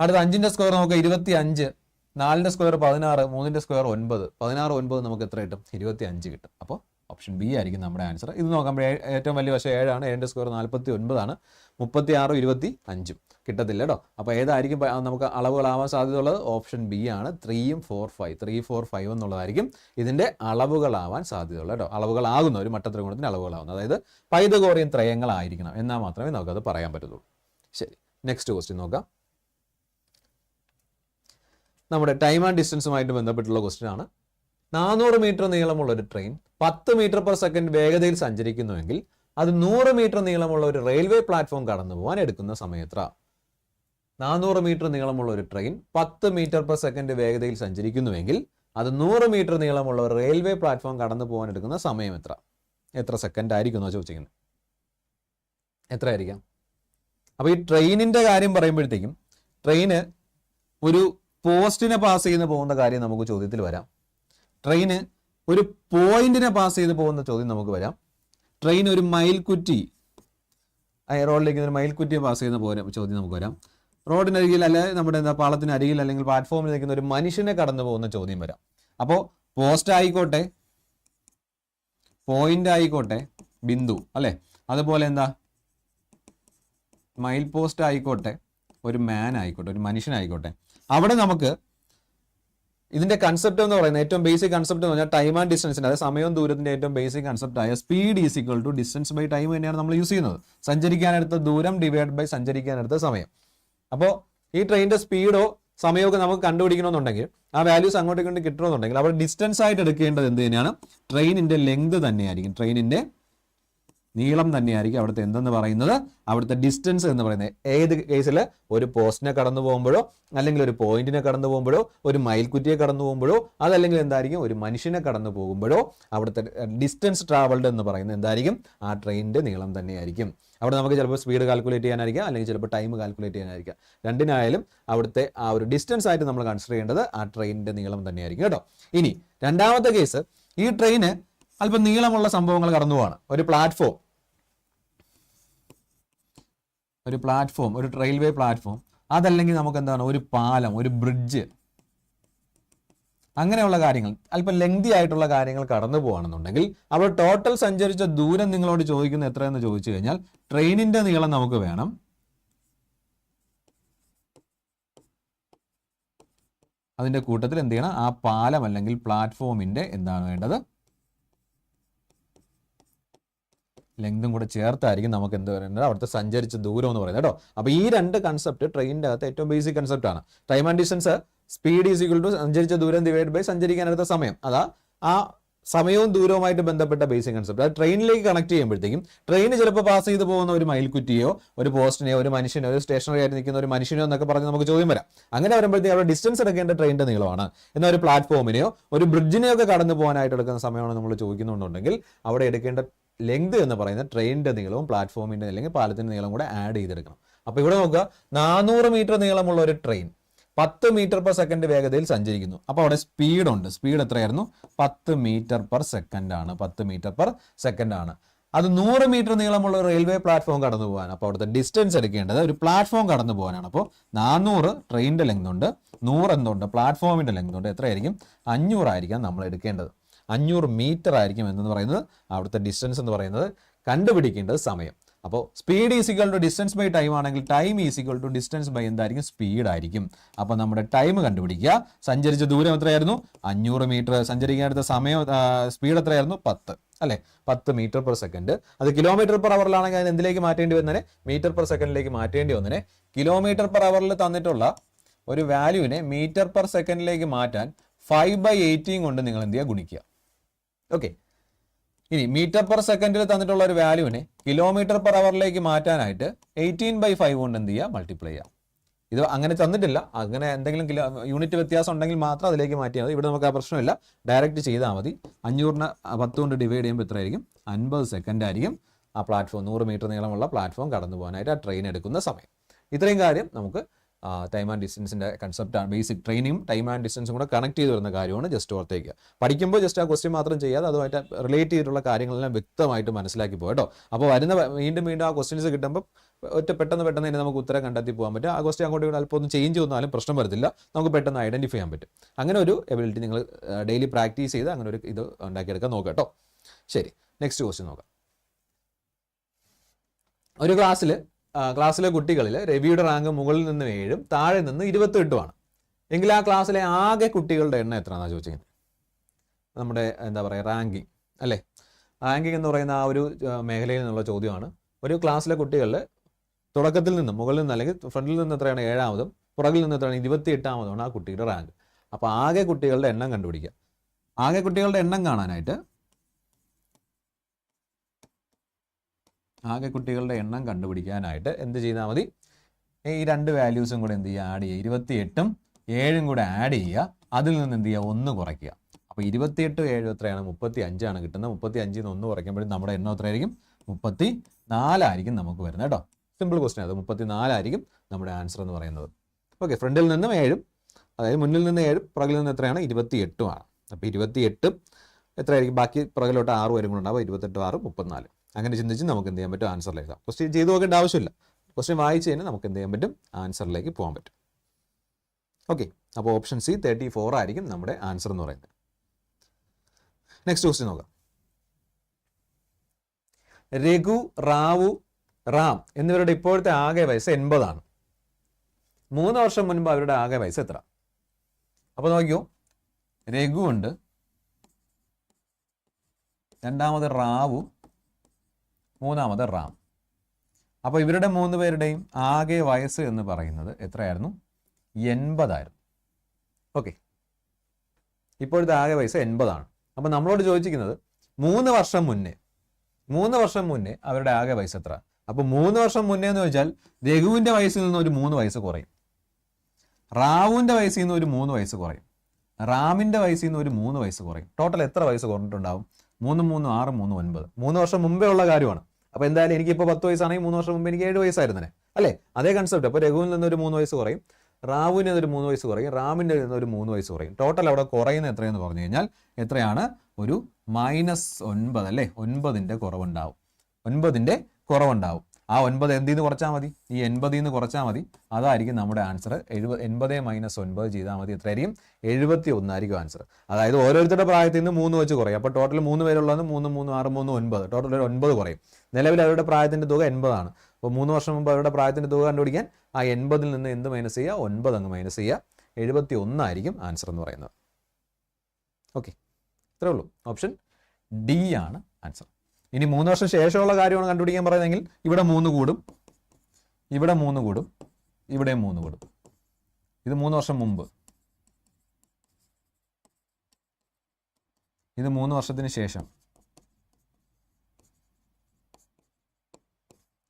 അടുത്ത അഞ്ചിന്റെ സ്ക്വയർ നോക്കുക. ഇരുപത്തി അഞ്ച് നാലിന്റെ സ്ക്വയർ പതിനാറ് മൂന്നിന്റെ സ്ക്വയർ ഒൻപത്. പതിനാറ് ഒൻപത് നമുക്ക് എത്ര കിട്ടും? ഇരുപത്തി അഞ്ച് കിട്ടും. അപ്പോൾ ഓപ്ഷൻ ബി ആയിരിക്കും നമ്മുടെ ആൻസർ. ഇത് നോക്കുമ്പോൾ ഏറ്റവും വലിയ വശം ഏഴാണ്. ഏഴിന്റെ സ്ക്വയർ നാൽപ്പത്തി ഒൻപതാണ് മുപ്പത്തി ആറും ഇരുപത്തി അഞ്ചും കിട്ടത്തില്ല കേട്ടോ. അപ്പോൾ ഏതായിരിക്കും നമുക്ക് അളവുകളാവാൻ സാധ്യതയുള്ളത്? ഓപ്ഷൻ ബി ആണ്. ത്രീയും four five. Three four five എന്നുള്ളതായിരിക്കും ഇതിന്റെ അളവുകളാവാൻ സാധ്യതയുള്ളത് കേട്ടോ. അളവുകളാകുന്ന ഒരു മട്ടത്രികോണത്തിന് ആവുന്നത് അതായത് പൈതഗോറിയൻ ത്രയങ്ങളായിരിക്കണം. എന്നാൽ മാത്രമേ നമുക്കത് പറയാൻ പറ്റത്തുള്ളൂ. ശരി. നെക്സ്റ്റ് ക്വസ്റ്റ്യൻ നോക്കാം. നമ്മുടെ ടൈം ആൻഡ് ഡിസ്റ്റൻസുമായിട്ട് ബന്ധപ്പെട്ടുള്ള ക്വസ്റ്റ്യൻ ആണ്. നാനൂറ് മീറ്റർ നീളമുള്ള ഒരു ട്രെയിൻ പത്ത് മീറ്റർ പെർ സെക്കൻഡ് വേഗതയിൽ സഞ്ചരിക്കുന്നുവെങ്കിൽ അത് നൂറ് മീറ്റർ നീളമുള്ള ഒരു റെയിൽവേ പ്ലാറ്റ്ഫോം കടന്നു പോകാൻ എടുക്കുന്ന സമയത്ര. നാനൂറ് മീറ്റർ നീളമുള്ള ഒരു ട്രെയിൻ പത്ത് മീറ്റർ പെർ സെക്കൻഡ് വേഗതയിൽ സഞ്ചരിക്കുന്നുവെങ്കിൽ അത് നൂറ് മീറ്റർ നീളമുള്ള ഒരു റെയിൽവേ പ്ലാറ്റ്ഫോം കടന്നു പോകാൻ എടുക്കുന്ന സമയം എത്ര? എത്ര സെക്കൻഡ് ആയിരിക്കും എന്നാ ചോദിച്ചിരിക്കുന്നത് എത്ര ആയിരിക്കാം അപ്പോൾ ഈ ട്രെയിനിന്റെ കാര്യം പറയുമ്പോഴത്തേക്കും ട്രെയിന് ഒരു പോസ്റ്റിനെ പാസ് ചെയ്ത് പോകുന്ന കാര്യം നമുക്ക് ചോദ്യത്തിൽ വരാം. ട്രെയിന് ഒരു പോയിന്റിനെ പാസ് ചെയ്ത് പോകുന്ന ചോദ്യം നമുക്ക് വരാം. ട്രെയിൻ ഒരു മയിൽക്കുറ്റി റോഡിലേക്ക് ഒരു മയിൽക്കുറ്റിയെ പാസ് ചെയ്യുന്ന പോലെ ചോദ്യം നമുക്ക് വരാം. റോഡിനരികിൽ അല്ലെ നമ്മുടെ എന്താ പാളത്തിന് അരികിൽ അല്ലെങ്കിൽ പ്ലാറ്റ്ഫോമിൽ നിൽക്കുന്ന ഒരു മനുഷ്യനെ കടന്നു പോകുന്ന ചോദ്യം വരാം. അപ്പോൾ പോസ്റ്റ് ആയിക്കോട്ടെ പോയിന്റ് ആയിക്കോട്ടെ ബിന്ദു അല്ലെ? അതുപോലെ എന്താ? മൈൽ പോസ്റ്റ് ആയിക്കോട്ടെ ഒരു മാൻ ആയിക്കോട്ടെ ഒരു മനുഷ്യനായിക്കോട്ടെ അവിടെ നമുക്ക് ഇതിന്റെ കൺസെപ്റ്റ് എന്ന് പറയുന്നത് ഏറ്റവും ബേസിക് കൺസെപ്റ്റ് എന്ന് പറഞ്ഞാൽ ടൈം ആൻഡ് ഡിസ്റ്റൻസിന്റെ അതായത് സമയവും ദൂരത്തിന്റെ ഏറ്റവും ബേസിക് കൺസെപ്റ്റ് ആയ speed is equal to distance by time തന്നെയാണ് നമ്മൾ യൂസ് ചെയ്യുന്നത്. സഞ്ചരിക്കാനെടുത്ത ദൂരം ഡിവൈഡ് ബൈ സഞ്ചരിക്കാനെടുത്ത സമയം. അപ്പോൾ ഈ ട്രെയിനിന്റെ സ്പീഡോ സമയമൊക്കെ നമുക്ക് കണ്ടുപിടിക്കണമെന്നുണ്ടെങ്കിൽ ആ വാല്യൂസ് അങ്ങോട്ടും ഇങ്ങോട്ടും കിട്ടണമെന്നുണ്ടെങ്കിൽ അവിടെ ഡിസ്റ്റൻസ് ആയിട്ട് എടുക്കേണ്ടത് എന്ത് തന്നെയാണ്? ട്രെയിനിന്റെ ലെങ്ത് തന്നെയായിരിക്കും. ട്രെയിനിന്റെ നീളം തന്നെയായിരിക്കും അവിടുത്തെ എന്തെന്ന് പറയുന്നത്? അവിടുത്തെ ഡിസ്റ്റൻസ് എന്ന് പറയുന്നത്. ഏത് കേസിൽ ഒരു പോസ്റ്റിനെ കടന്നു പോകുമ്പോഴോ അല്ലെങ്കിൽ ഒരു പോയിന്റിനെ കടന്നു പോകുമ്പോഴോ ഒരു മയിൽക്കുറ്റിയെ കടന്നു പോകുമ്പോഴോ അതല്ലെങ്കിൽ എന്തായിരിക്കും? ഒരു മനുഷ്യനെ കടന്നു പോകുമ്പോഴോ അവിടുത്തെ ഡിസ്റ്റൻസ് ട്രാവൽഡ് എന്ന് പറയുന്നത് എന്തായിരിക്കും? ആ ട്രെയിനിന്റെ നീളം തന്നെയായിരിക്കും. അവിടെ നമുക്ക് ചിലപ്പോൾ സ്പീഡ് കാൽക്കുലേറ്റ് ചെയ്യാനായിരിക്കാം അല്ലെങ്കിൽ ചിലപ്പോൾ ടൈം കാൽക്കുലേറ്റ് ചെയ്യാനായിരിക്കാം. രണ്ടിനായാലും അവിടുത്തെ ആ ഒരു ഡിസ്റ്റൻസ് ആയിട്ട് നമ്മൾ കൺസിഡർ ചെയ്യേണ്ടത് ആ ട്രെയിനിന്റെ നീളം തന്നെയായിരിക്കും കേട്ടോ. ഇനി രണ്ടാമത്തെ കേസ് ഈ ട്രെയിന് അല്പം നീളമുള്ള സംഭവങ്ങൾ കടന്നു പോവാണ് ഒരു പ്ലാറ്റ്ഫോം ഒരു പ്ലാറ്റ്ഫോം ഒരു റെയിൽവേ പ്ലാറ്റ്ഫോം അതല്ലെങ്കിൽ നമുക്ക് എന്താണ്? ഒരു പാലം ഒരു ബ്രിഡ്ജ് അങ്ങനെയുള്ള കാര്യങ്ങൾ അല്പം ലെങ്തി ആയിട്ടുള്ള കാര്യങ്ങൾ കടന്നു പോകുകയാണെന്നുണ്ടെങ്കിൽ അപ്പോൾ ടോട്ടൽ സഞ്ചരിച്ച ദൂരം നിങ്ങളോട് ചോദിക്കുന്നത് എത്രയെന്ന് ചോദിച്ചു കഴിഞ്ഞാൽ ട്രെയിനിന്റെ നീളം നമുക്ക് വേണം. അതിന്റെ കൂട്ടത്തിൽ എന്ത് ചെയ്യണം? ആ പാലം അല്ലെങ്കിൽ പ്ലാറ്റ്ഫോമിന്റെ എന്താണ് വേണ്ടത്? ലെങ്തും കൂടെ ചേർത്തായിരിക്കും നമുക്ക് എന്ത് പറയുന്നത്? അവിടുത്തെ സഞ്ചരിച്ച ദൂരം എന്ന് പറയുന്നത്. കേട്ടോ? അപ്പോൾ ഈ രണ്ട് കൺസെപ്റ്റ് ട്രെയിനിന്റെ അകത്ത് ഏറ്റവും ബേസിക് കൺസെപ്റ്റ് ആണ്. Time and distance speed is equal to സഞ്ചരിച്ച ദൂരം ഡിവൈഡ് ബൈ സഞ്ചരിക്കാനെടുത്ത സമയം. അതാ ആ സമയവും ദൂരവുമായിട്ട് ബന്ധപ്പെട്ട ബേസിക് കൺസെപ്റ്റ് അത് ട്രെയിനിലേക്ക് കണക്ട് ചെയ്യുമ്പോഴത്തേക്കും ട്രെയിൻ ചിലപ്പോൾ പാസ് ചെയ്ത് പോകുന്ന ഒരു മയിൽക്കുറ്റിയോ ഒരു പോസ്റ്റിനെയോ ഒരു മനുഷ്യനോ ഒരു സ്റ്റേഷനറി ആയിട്ട് നിൽക്കുന്ന ഒരു മനുഷ്യനോ എന്നൊക്കെ പറഞ്ഞ് നമുക്ക് ചോദ്യം വരാം. അങ്ങനെ വരുമ്പോഴത്തേക്കും അവിടെ ഡിസ്റ്റൻസ് എടുക്കേണ്ട ട്രെയിനിന്റെ നീളമാണ്. എന്നാൽ ഒരു പ്ലാറ്റ്ഫോമിനെയോ ഒരു ബ്രിഡ്ജിനെയോ ഒക്കെ കടന്നു പോകാനായിട്ട് എടുക്കുന്ന സമയമാണ് നമ്മൾ ചോദിക്കുന്നുണ്ടെങ്കിൽ അവിടെ എടുക്കേണ്ട ലെങ്ത് എന്ന് പറയുന്ന ട്രെയിനിന്റെ നീളവും പ്ലാറ്റ്ഫോമിന്റെ അല്ലെങ്കിൽ പാലത്തിന്റെ നീളം കൂടെ ആഡ് ചെയ്തെടുക്കണം. അപ്പോൾ ഇവിടെ നോക്കുക നാനൂറ് മീറ്റർ നീളമുള്ള ഒരു ട്രെയിൻ പത്ത് മീറ്റർ പെർ സെക്കൻഡ് വേഗതയിൽ സഞ്ചരിക്കുന്നു. അപ്പോൾ അവിടെ സ്പീഡ് ഉണ്ട്. സ്പീഡ് എത്രയായിരുന്നു? പത്ത് മീറ്റർ പെർ സെക്കൻഡ് ആണ്. പത്ത് മീറ്റർ പെർ സെക്കൻഡ് ആണ്. അത് നൂറ് മീറ്റർ നീളമുള്ള റെയിൽവേ പ്ലാറ്റ്ഫോം കടന്നു പോകാൻ അപ്പോൾ അവിടുത്തെ ഡിസ്റ്റൻസ് എടുക്കേണ്ടത് ഒരു പ്ലാറ്റ്ഫോം കടന്നു പോകാനാണ്. അപ്പോൾ നാനൂറ് ട്രെയിനിന്റെ ലെങ്ത് ഉണ്ട് നൂറ് എന്തുണ്ട്? പ്ലാറ്റ്ഫോമിന്റെ ലെങ്ത് ഉണ്ട്. എത്രയായിരിക്കും? അഞ്ഞൂറായിരിക്കാം നമ്മൾ എടുക്കേണ്ടത്. അഞ്ഞൂറ് മീറ്റർ ആയിരിക്കും എന്ന് പറയുന്നത്? അവിടുത്തെ ഡിസ്റ്റൻസ് എന്ന് പറയുന്നത് കണ്ടുപിടിക്കേണ്ടത് സമയം. അപ്പോൾ speed is equal to distance by time ആണെങ്കിൽ time is equal to distance by എന്തായിരിക്കും? സ്പീഡ് ആയിരിക്കും. അപ്പോൾ നമ്മുടെ ടൈം കണ്ടുപിടിക്കുക. സഞ്ചരിച്ച ദൂരം എത്രയായിരുന്നു? അഞ്ഞൂറ് മീറ്റർ സഞ്ചരിക്കാൻ എടുത്ത സമയം സ്പീഡ് എത്രയായിരുന്നു? പത്ത്. അല്ലെ? പത്ത് മീറ്റർ പെർ സെക്കൻഡ് അത് കിലോമീറ്റർ പെർ അവറിലാണെങ്കിൽ അതിന് എന്തിലേക്ക് മാറ്റേണ്ടി വന്നതിനെ മീറ്റർ പെർ സെക്കൻഡിലേക്ക് മാറ്റേണ്ടി വന്നതിനെ കിലോമീറ്റർ പെർ അവറിൽ തന്നിട്ടുള്ള ഒരു വാല്യൂവിനെ മീറ്റർ പെർ സെക്കൻഡിലേക്ക് മാറ്റാൻ ഫൈവ് ബൈ എയ്റ്റീൻ കൊണ്ട് നിങ്ങൾ എന്ത് ചെയ്യുക? ഗുണിക്കുക. ഓക്കെ ഇനി മീറ്റർ പെർ സെക്കൻഡിൽ തന്നിട്ടുള്ള ഒരു വാല്യൂവിനെ കിലോമീറ്റർ പെർ അവറിലേക്ക് മാറ്റാനായിട്ട് എയ്റ്റീൻ ബൈ ഫൈവ് കൊണ്ട് എന്ത് ചെയ്യുക മൾട്ടിപ്ലൈ ചെയ്യാം. ഇത് അങ്ങനെ തന്നിട്ടില്ല. അങ്ങനെ എന്തെങ്കിലും കിലോ യൂണിറ്റ് വ്യത്യാസം ഉണ്ടെങ്കിൽ മാത്രം അതിലേക്ക് മാറ്റിയാൽ മതി. ഇവിടെ നമുക്ക് ആ പ്രശ്നമില്ല. ഡയറക്റ്റ് ചെയ്താൽ മതി. അഞ്ഞൂറിന് പത്ത് കൊണ്ട് ഡിവൈഡ് ചെയ്യുമ്പോൾ എത്രയായിരിക്കും അൻപത് സെക്കൻഡ് ആയിരിക്കും. ആ പ്ലാറ്റ്ഫോം നൂറ് മീറ്റർ നീളമുള്ള പ്ലാറ്റ്ഫോം കടന്നു പോകാനായിട്ട് ആ ട്രെയിൻ എടുക്കുന്ന സമയം. ഇത്രയും കാര്യം നമുക്ക് ടൈം ആൻഡ് ഡിസ്റ്റൻസിന്റെ കൺസെപ്റ്റാണ് ബേസിക് ട്രെയിനിങ്ങും ടൈം ആൻഡ് ഡിസ്റ്റൻസും കൂടെ കണക്ട് ചെയ്ത് വരുന്ന കാര്യമാണ് ജസ്റ്റ് ഓർത്തേക്കുക പഠിക്കുമ്പോൾ ജസ്റ്റ് ആ ക്വസ്റ്റ്യൻ മാത്രം ചെയ്യാതെ അതുമായിട്ട് റിലേറ്റ് ചെയ്തിട്ടുള്ള കാര്യങ്ങളെല്ലാം വ്യക്തമായിട്ട് മനസ്സിലാക്കി പോകും കേട്ടോ അപ്പോൾ വരുന്ന വീണ്ടും വീണ്ടും ആ ക്വസ്റ്റ്യൻസ് കിട്ടുമ്പോൾ ഒറ്റ പെട്ടെന്ന് പെട്ടെന്ന് തന്നെ നമുക്ക് ഉത്തരം കണ്ടെത്തി പോകാൻ പറ്റും. ആ ക്വസ്റ്റ്യൻ അങ്ങോട്ട് ഇവിടെ അല്പം ഒന്ന് ചേഞ്ച് വന്നാലും പ്രശ്നം വരത്തില്ല. നമുക്ക് പെട്ടെന്ന് ഐഡന്റിഫൈ ചെയ്യാൻ പറ്റും. അങ്ങനെ ഒരു എബിലിറ്റി നിങ്ങൾ ഡെയിലി പ്രാക്ടീസ് ചെയ്ത് അങ്ങനെ ഒരു ഇത് ഉണ്ടാക്കിയെടുക്കാൻ നോക്കാം കേട്ടോ ശരി. നെക്സ്റ്റ് ക്വസ്റ്റ്യൻ നോക്കാം. ഒരു ക്ലാസ്സിൽ ക്ലാസ്സിലെ കുട്ടികളിൽ രവിയുടെ റാങ്ക് മുകളിൽ നിന്ന് ഏഴും താഴെ നിന്ന് ഇരുപത്തെട്ടുമാണ് എങ്കിൽ ആ ക്ലാസ്സിലെ ആകെ കുട്ടികളുടെ എണ്ണം എത്രയാണെന്നാണ് ചോദിച്ചിരിക്കുന്നത് നമ്മുടെ എന്താ പറയുക റാങ്കിങ് അല്ലേ? റാങ്കിങ് എന്ന് പറയുന്ന ആ ഒരു മേഖലയിൽ നിന്നുള്ള ചോദ്യമാണ്. ഒരു ക്ലാസ്സിലെ കുട്ടികളിൽ തുടക്കത്തിൽ നിന്ന് മുകളിൽ നിന്ന് അല്ലെങ്കിൽ ഫ്രണ്ടിൽ നിന്ന് എത്രയാണ് ഏഴാമതും പുറകിൽ നിന്ന് എത്രയാണ് ഇരുപത്തി എട്ടാമതുമാണ് ആ കുട്ടിയുടെ റാങ്ക് അപ്പോൾ ആകെ കുട്ടികളുടെ എണ്ണം കണ്ടുപിടിക്കുക. ആകെ കുട്ടികളുടെ എണ്ണം കാണാനായിട്ട് ആകെ കുട്ടികളുടെ എണ്ണം കണ്ടുപിടിക്കാനായിട്ട് എന്ത് ചെയ്താൽ മതി? ഈ രണ്ട് വാല്യൂസും കൂടെ എന്ത് ചെയ്യുക? ആഡ് ചെയ്യുക. ഇരുപത്തിയെട്ടും ഏഴും കൂടെ ആഡ് ചെയ്യുക. അതിൽ നിന്ന് എന്ത് ചെയ്യുക? ഒന്ന് കുറയ്ക്കുക. അപ്പോൾ ഇരുപത്തിയെട്ട് ഏഴ് എത്രയാണ്? മുപ്പത്തി അഞ്ചാണ് കിട്ടുന്നത്. മുപ്പത്തി അഞ്ചിൽ നിന്ന് ഒന്ന് കുറയ്ക്കുമ്പോഴും നമ്മുടെ എണ്ണം എത്രയായിരിക്കും? മുപ്പത്തി നാലായിരിക്കും നമുക്ക് വരുന്നത് കേട്ടോ. സിമ്പിൾ ക്വസ്റ്റൻ അത്. മുപ്പത്തി നാലായിരിക്കും നമ്മുടെ ആൻസർ എന്ന് പറയുന്നത്. ഓക്കെ ഫ്രണ്ടിൽ നിന്നും ഏഴും അതായത് മുന്നിൽ നിന്ന് ഏഴും പുറകിൽ നിന്ന് എത്രയാണ്? ഇരുപത്തി എട്ടുമാണ് അപ്പോൾ ഇരുപത്തി എട്ടും എത്രയായിരിക്കും? ബാക്കി പുറകിലോട്ട് ആറ് വരും കൂടെ ഉണ്ടാവും ഇരുപത്തെട്ട് ആറ് മുപ്പത്തിനാല്. അങ്ങനെ ചിന്തിച്ച് നമുക്ക് എന്ത് ചെയ്യാൻ പറ്റും? ആൻസറിൽ എഴുതാം ക്വസ്റ്റ്യൻ ചെയ്ത് നോക്കേണ്ട ആവശ്യമില്ല. ക്വസ്റ്റ്യൻ വായിച്ചു കഴിഞ്ഞാൽ നമുക്ക് എന്ത് ചെയ്യാൻ പറ്റും? ആൻസറിലേക്ക് പോകാൻ പറ്റും. ഓക്കെ അപ്പോൾ ഓപ്ഷൻ സി തേർട്ടി ഫോർ ആയിരിക്കും നമ്മുടെ ആൻസർ എന്ന് പറയുന്നത്. നെക്സ്റ്റ് ക്വസ്റ്റ്യൻ നോക്കാം. രഘു റാവു റാം എന്നിവരുടെ ഇപ്പോഴത്തെ ആകെ വയസ്സ് എൺപതാണ്. മൂന്ന് വർഷം മുൻപ് അവരുടെ ആകെ വയസ്സ് എത്ര? അപ്പോൾ നോക്കിയോ രഘു ഉണ്ട്. രണ്ടാമത് റാവു മൂന്നാമത് റാം. അപ്പോൾ ഇവരുടെ മൂന്ന് പേരുടെയും ആകെ വയസ്സ് എന്ന് പറയുന്നത് എത്രയായിരുന്നു? എൺപതായിരുന്നു. ഓക്കെ. ഇപ്പോഴത്തെ ആകെ വയസ്സ് എൺപതാണ്. അപ്പോൾ നമ്മളോട് ചോദിച്ചിരിക്കുന്നത് മൂന്ന് വർഷം മുന്നേ മൂന്ന് വർഷം മുന്നേ അവരുടെ ആകെ വയസ്സ് എത്ര? അപ്പോൾ മൂന്ന് വർഷം മുന്നേ എന്ന് വെച്ചാൽ രഘുവിന്റെ വയസ്സിൽ നിന്ന് ഒരു മൂന്ന് വയസ്സ് കുറയും. റാവുവിന്റെ വയസ്സിൽ നിന്ന് ഒരു മൂന്ന് വയസ്സ് കുറയും. റാമിന്റെ വയസ്സിൽ നിന്ന് ഒരു മൂന്ന് വയസ്സ് കുറയും. ടോട്ടൽ എത്ര വയസ്സ് കുറഞ്ഞിട്ടുണ്ടാവും? മൂന്ന് മൂന്ന് ആറ് മൂന്ന് ഒൻപത്. മൂന്ന് വർഷം മുമ്പേ ഉള്ള കാര്യമാണ്. അപ്പോൾ എന്തായാലും എനിക്കിപ്പോൾ പത്ത് വയസ്സാണെങ്കിൽ മൂന്ന് വർഷം മുമ്പ് എനിക്ക് ഏഴ് വയസ്സായിരുന്നേ അല്ലേ? അതേ കൺസെപ്റ്റ് അപ്പോൾ രഘുവിൽ നിന്ന് ഒരു മൂന്ന് വയസ്സ് കുറയും. റാവുവിന് ഒരു മൂന്ന് വയസ്സ് കുറയും. റാമിന്റെ ഒരു മൂന്ന് വയസ്സ് കുറയും. ടോട്ടൽ അവിടെ കുറയുന്ന എത്രയെന്ന് പറഞ്ഞു കഴിഞ്ഞാൽ എത്രയാണ്? ഒരു മൈനസ് ഒൻപത് അല്ലേ? ഒൻപതിന്റെ കുറവുണ്ടാവും. ഒൻപതിന്റെ കുറവുണ്ടാവും. ആ ഒൻപത് എന്തിൽ നിന്ന് കുറച്ചാൽ മതി? ഈ എൺപതിൽ നിന്ന് കുറച്ചാൽ മതി. അതായിരിക്കും നമ്മുടെ ആൻസർ എഴുപത് എൺപത് മൈനസ് ഒൻപത് ചെയ്താൽ മതി. എത്രയായിരിക്കും എഴുപത്തി ഒന്നായിരിക്കും ആൻസർ അതായത് ഓരോരുത്തരുടെ പ്രായത്തിൽ നിന്ന് മൂന്ന് വെച്ച് കുറയും. അപ്പോൾ ടോട്ടൽ മൂന്ന് പേരുള്ളത് മൂന്ന് മൂന്ന് ആറ് മൂന്ന് ഒൻപത്. ടോട്ടൽ ഒരു ഒൻപത് കുറയും. നിലവിൽ അവരുടെ പ്രായത്തിന്റെ തുക എൺപതാണ്. അപ്പോൾ മൂന്ന് വർഷം മുമ്പ് അവരുടെ പ്രായത്തിന്റെ തുക കണ്ടുപിടിക്കാൻ ആ എൺപതിൽ നിന്ന് എന്ത് മൈനസ് ചെയ്യുക ഒൻപത് അങ്ങ് മൈനസ് ചെയ്യുക എഴുപത്തി ഒന്നായിരിക്കും ആൻസർ എന്ന് പറയുന്നത്. ഓക്കെ ഇത്രേ ഉള്ളൂ. ഓപ്ഷൻ ഡി ആണ് ആൻസർ ഇനി മൂന്ന് വർഷം ശേഷമുള്ള കാര്യമാണ് കണ്ടുപിടിക്കാൻ പറയുന്നതെങ്കിൽ ഇവിടെ മൂന്ന് കൂടും. ഇവിടെ മൂന്ന് കൂടും. ഇവിടെ മൂന്ന് കൂടും. ഇത് മൂന്ന് വർഷം മുമ്പ്. ഇത് മൂന്ന് വർഷത്തിന് ശേഷം.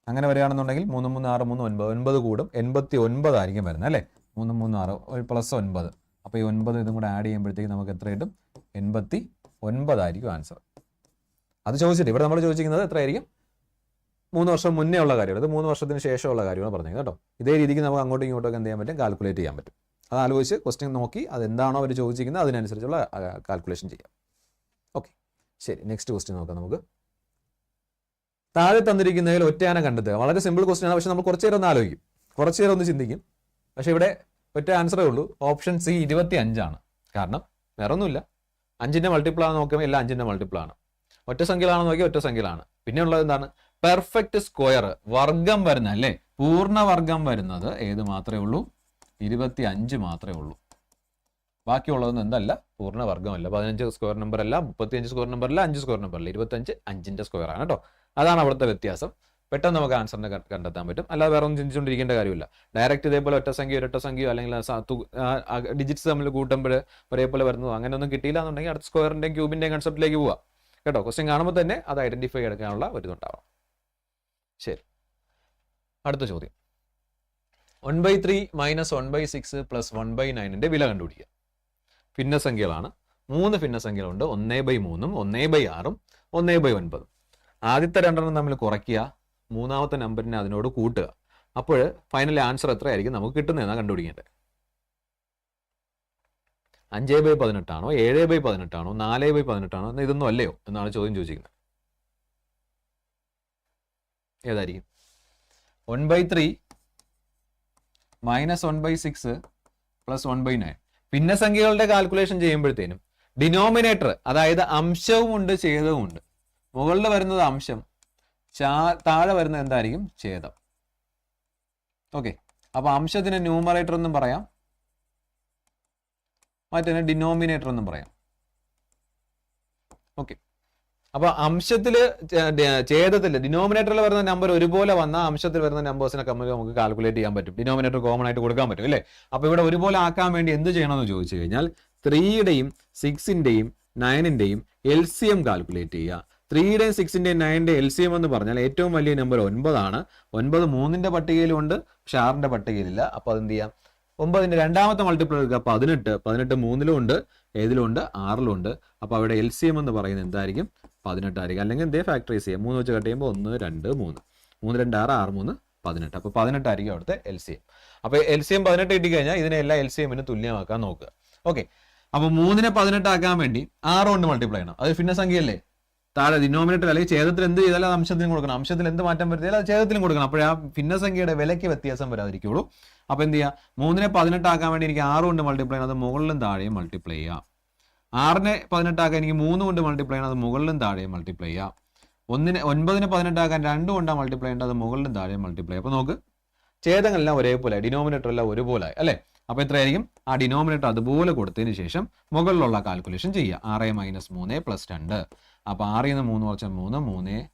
അങ്ങനെ വരികയാണെന്നുണ്ടെങ്കിൽ മൂന്ന് മൂന്ന് ആറ് മൂന്ന് ഒൻപത്. ഒൻപത് കൂടും. എൺപത്തി ഒൻപതായിരിക്കും വരുന്നത് അല്ലേ? മൂന്ന് മൂന്ന് ആറ് ഒരു പ്ലസ് ഒൻപത്. അപ്പോൾ ഈ ഒൻപത് ഇതും കൂടെ ആഡ് ചെയ്യുമ്പോഴത്തേക്ക് നമുക്ക് എത്ര കിട്ടും? എൺപത്തി ഒൻപതായിരിക്കും ആൻസർ അത് ചോദിച്ചിട്ട് ഇവിടെ നമ്മൾ ചോദിച്ചിരിക്കുന്നത് എത്രയായിരിക്കും? മൂന്ന് വർഷം മുന്നേ ഉള്ള കാര്യമാണ്. അത് മൂന്ന് വർഷത്തിന് ശേഷമുള്ള കാര്യമാണ് പറഞ്ഞത് കേട്ടോ. ഇതേ രീതിക്ക് നമുക്ക് അങ്ങോട്ടും ഇങ്ങോട്ടും എന്ത് ചെയ്യാൻ പറ്റും? കാൽക്കുലേറ്റ് ചെയ്യാൻ പറ്റും. അത് ആലോചിച്ച് ക്വസ്റ്റ്യൻ നോക്കി അതെന്താണോ അവർ ചോദിച്ചിരിക്കുന്നത് അതിനനുസരിച്ചുള്ള കാൽക്കുലേഷൻ ചെയ്യാം. ഓക്കെ ശരി നെക്സ്റ്റ് ക്വസ്റ്റ്യൻ നോക്കാം നമുക്ക്. താഴെ തന്നിരിക്കുന്നതിൽ ഒറ്റയാന കണ്ടെത്തുക. വളരെ സിമ്പിൾ ക്വസ്റ്റ്യൻ ആണ്. പക്ഷെ നമ്മൾ കുറച്ച് നേരം ഒന്ന് ആലോചിക്കും. കുറച്ച് നേരം ഒന്ന് ചിന്തിക്കും. പക്ഷെ ഇവിടെ ഒറ്റ ആൻസറേ ഉള്ളൂ. ഓപ്ഷൻ സി ഇരുപത്തി അഞ്ചാണ് കാരണം വേറെ ഒന്നുമില്ല അഞ്ചിന്റെ മൾട്ടിപ്പിൾ ആണ് നോക്കുമ്പോൾ എല്ലാം അഞ്ചിന്റെ മൾട്ടിപ്പിൾ ആണ്. ഒറ്റ സംഖ്യയിലാണെന്ന് നോക്കിയാൽ ഒറ്റ സംഖ്യയിലാണ്. പിന്നെ ഉള്ളത് എന്താണ്? പെർഫെക്റ്റ് സ്ക്വയർ വർഗം വരുന്ന അല്ലേ? പൂർണ വർഗം വരുന്നത് ഏത് മാത്രമേ ഉള്ളൂ? ഇരുപത്തി അഞ്ച് മാത്രമേ ഉള്ളൂ. ബാക്കിയുള്ളതൊന്നും എന്തല്ല? പൂർണ വർഗമല്ല പതിനഞ്ച് സ്ക്വയർ നമ്പർ അല്ല മുപ്പത്തിയഞ്ച് സ്ക്വയർ നമ്പർ അല്ല അഞ്ച് സ്ക്വയർ നമ്പർ അല്ല. ഇരുപത്തഞ്ച് അഞ്ചിന്റെ സ്ക്വയർ ആണ് കേട്ടോ. അതാണ് അവിടുത്തെ വ്യത്യാസം. പെട്ടെന്ന് നമുക്ക് ആൻസറിനെ കണ്ടെത്താൻ പറ്റും. അല്ലാതെ വേറെ ഒന്നും ചിന്തിച്ചുകൊണ്ടിരിക്കേണ്ട കാര്യമില്ല. ഡയറക്റ്റ് ഇതേപോലെ ഒറ്റ സംഖ്യ ഒരൊറ്റ സംഖ്യയോ അല്ലെങ്കിൽ ഡിജിറ്റ്സ് തമ്മിൽ കൂട്ടുമ്പോൾ ഒരേപോലെ വരുന്നതോ അങ്ങനെ ഒന്നും കിട്ടിയില്ല എന്നുണ്ടെങ്കിൽ അടുത്ത സ്ക്വയറിന്റെയും ക്യൂബിന്റെയും കൺസെപ്റ്റിലേക്ക് പോവാം. കേട്ടോ? ക്വസ്റ്റ്യൻ കാണുമ്പോൾ തന്നെ അത് ഐഡന്റിഫൈ എടുക്കാനുള്ള ഒരു ഇതുണ്ടാവണം ശരി. അടുത്ത ചോദ്യം. One by three minus one by six plus one by നയനിന്റെ വില കണ്ടുപിടിക്കുക. ഭിന്നസംഖ്യകളാണ്. മൂന്ന് ഭിന്നസംഖ്യകളുണ്ട്. ഒന്നേ ബൈ മൂന്നും ഒന്നേ ബൈ ആറും ഒന്നേ ബൈ ഒൻപതും. ആദ്യത്തെ രണ്ടെണ്ണം നമ്മൾ കുറയ്ക്കുക. മൂന്നാമത്തെ നമ്പറിനെ അതിനോട് കൂട്ടുക. അപ്പോൾ ഫൈനൽ ആൻസർ എത്രയായിരിക്കും? നമുക്ക് കിട്ടുന്നതെന്നാണ് കണ്ടുപിടിക്കേണ്ടത്. അഞ്ചേ ബൈ പതിനെട്ടാണോ? ഏഴ് ബൈ പതിനെട്ടാണോ? നാല് ബൈ പതിനെട്ടാണോ? എന്ന് ഇതൊന്നും അല്ലയോ എന്നാണ് ചോദ്യം ചോദിച്ചിരിക്കുന്നത്. ഏതായിരിക്കും? One by three minus one by six plus one by nine. ഭിന്നസംഖ്യകളുടെ calculation ചെയ്യുമ്പോഴത്തേനും ഡിനോമിനേറ്റർ അതായത് അംശവും ഉണ്ട് ഛേദവും ഉണ്ട് മുകളിൽ വരുന്നത് അംശം താഴെ വരുന്നത് എന്തായിരിക്കും? ഛേദം. ഓക്കെ. അപ്പൊ അംശത്തിന് ന്യൂമറേറ്റർ എന്നും പറയാം. മറ്റേ ഡിനോമിനേറ്റർ എന്നും പറയാം. ഓക്കെ അപ്പൊ അംശത്തിൽ ഛേദത്തിൽ ഡിനോമിനേറ്ററിൽ വരുന്ന നമ്പർ ഒരുപോലെ വന്ന അംശത്തിൽ വരുന്ന നമ്പേഴ്സിനെ കമ്മൽ നമുക്ക് കാൽക്കുലേറ്റ് ചെയ്യാൻ പറ്റും. ഡിനോമിനേറ്റർ കോമൺ ആയിട്ട് കൊടുക്കാൻ പറ്റും അല്ലേ? അപ്പൊ ഇവിടെ ഒരുപോലെ ആക്കാൻ വേണ്ടി എന്ത് ചെയ്യണമെന്ന് ചോദിച്ചു കഴിഞ്ഞാൽ ത്രീയുടെയും സിക്സിന്റെയും നയനിന്റെയും എൽ സി എം കാൽക്കുലേറ്റ് ചെയ്യുക. ത്രീയുടെയും സിക്സിന്റെയും നയന്റെ എൽ സി എം എന്ന് പറഞ്ഞാൽ ഏറ്റവും വലിയ നമ്പർ ഒൻപതാണ്. ഒൻപത് മൂന്നിന്റെ പട്ടികയിലുണ്ട് പക്ഷെ ആറിന്റെ പട്ടികയിലില്ല. അപ്പൊ അതെന്ത് ചെയ്യാം? ഒമ്പതിന്റെ രണ്ടാമത്തെ മൾട്ടിപ്പിൾ എടുക്കുക പതിനെട്ട് പതിനെട്ട് മൂന്നിലും ഉണ്ട് ഏതിലും ഉണ്ട് ആറിലും ഉണ്ട്. അപ്പൊ അവിടെ എൽ സി എം എന്ന് പറയുന്നത് എന്തായിരിക്കും? പതിനെട്ടായിരിക്കും അല്ലെങ്കിൽ എന്തേ ഫാക്ടറൈസ് ചെയ്യാം. മൂന്ന് വെച്ച് കട്ട് ചെയ്യുമ്പോൾ ഒന്ന് രണ്ട് മൂന്ന്. മൂന്ന് രണ്ട് ആറ് ആറ് മൂന്ന് പതിനെട്ട്. അപ്പോൾ പതിനെട്ടായിരിക്കും അവിടുത്തെ എൽ സി എം അപ്പോൾ എൽ സി എം പതിനെട്ട് കിട്ടിക്കഴിഞ്ഞാൽ ഇതിനെ എല്ലാ എൽ സി എമ്മിന് തുല്യമാക്കാൻ നോക്കുക. ഓക്കെ അപ്പോൾ മൂന്നിനെ പതിനെട്ടാക്കാൻ വേണ്ടി ആറ് കൊണ്ട് മൾട്ടിപ്ലൈ ചെയ്യണം. അത് ഭിന്നസംഖ്യയല്ലേ? താഴെ ഡിനോമിനേറ്റർ അല്ലെങ്കിൽ ഛേദത്തിൽ എന്ത് ചെയ്താലും അത് അംശത്തിന് കൊടുക്കണം. അംശത്തിൽ എന്ത് മാറ്റം വരുത്തിയാലും അത് ഛേദത്തിലും കൊടുക്കണം. അപ്പോൾ ആ ഭിന്നസംഖ്യയുടെ വിലയ്ക്ക് വ്യത്യാസം വരാതിരിക്കുള്ളൂ അപ്പോൾ എന്ത് ചെയ്യുക? മൂന്നിനെ പതിനെട്ടാക്കാൻ വേണ്ടി എനിക്ക് ആറ് കൊണ്ട് മൾട്ടിപ്ലൈ ചെയ്യണം. അത് മുകളിലും താഴെയും മൾട്ടിപ്ലൈ ചെയ്യാം ആറിനെ പതിനെട്ടാക്കാൻ എനിക്ക് മൂന്ന് കൊണ്ട് മൾട്ടിപ്ലൈ ചെയ്യണം. അത് മുകളിലും താഴെയും മൾട്ടിപ്ലൈ ചെയ്യാം ഒന്നിനെ ഒൻപതിനെ പതിനെട്ടാക്കാൻ രണ്ട് കൊണ്ടാണ് മൾട്ടിപ്ലൈ ചെയ്യേണ്ടത് അത് മുകളിലും താഴെയും മൾട്ടിപ്ലൈ അപ്പോൾ നോക്ക്. ഛേദങ്ങളെല്ലാം ഒരേപോലെ ഡിനോമിനേറ്റർ എല്ലാം ഒരുപോലെ അല്ലേ? അപ്പോൾ എത്രയായിരിക്കും? ആ ഡിനോമിനേറ്റർ അതുപോലെ കൊടുത്തതിന് ശേഷം മുകളിലുള്ള കാൽക്കുലേഷൻ ചെയ്യുക. ആറ് മൈനസ് മൂന്ന് പ്ലസ് രണ്ട്. അപ്പോൾ ആറിൽ നിന്ന് മൂന്ന് കുറച്ച് മൂന്ന് മൂന്ന്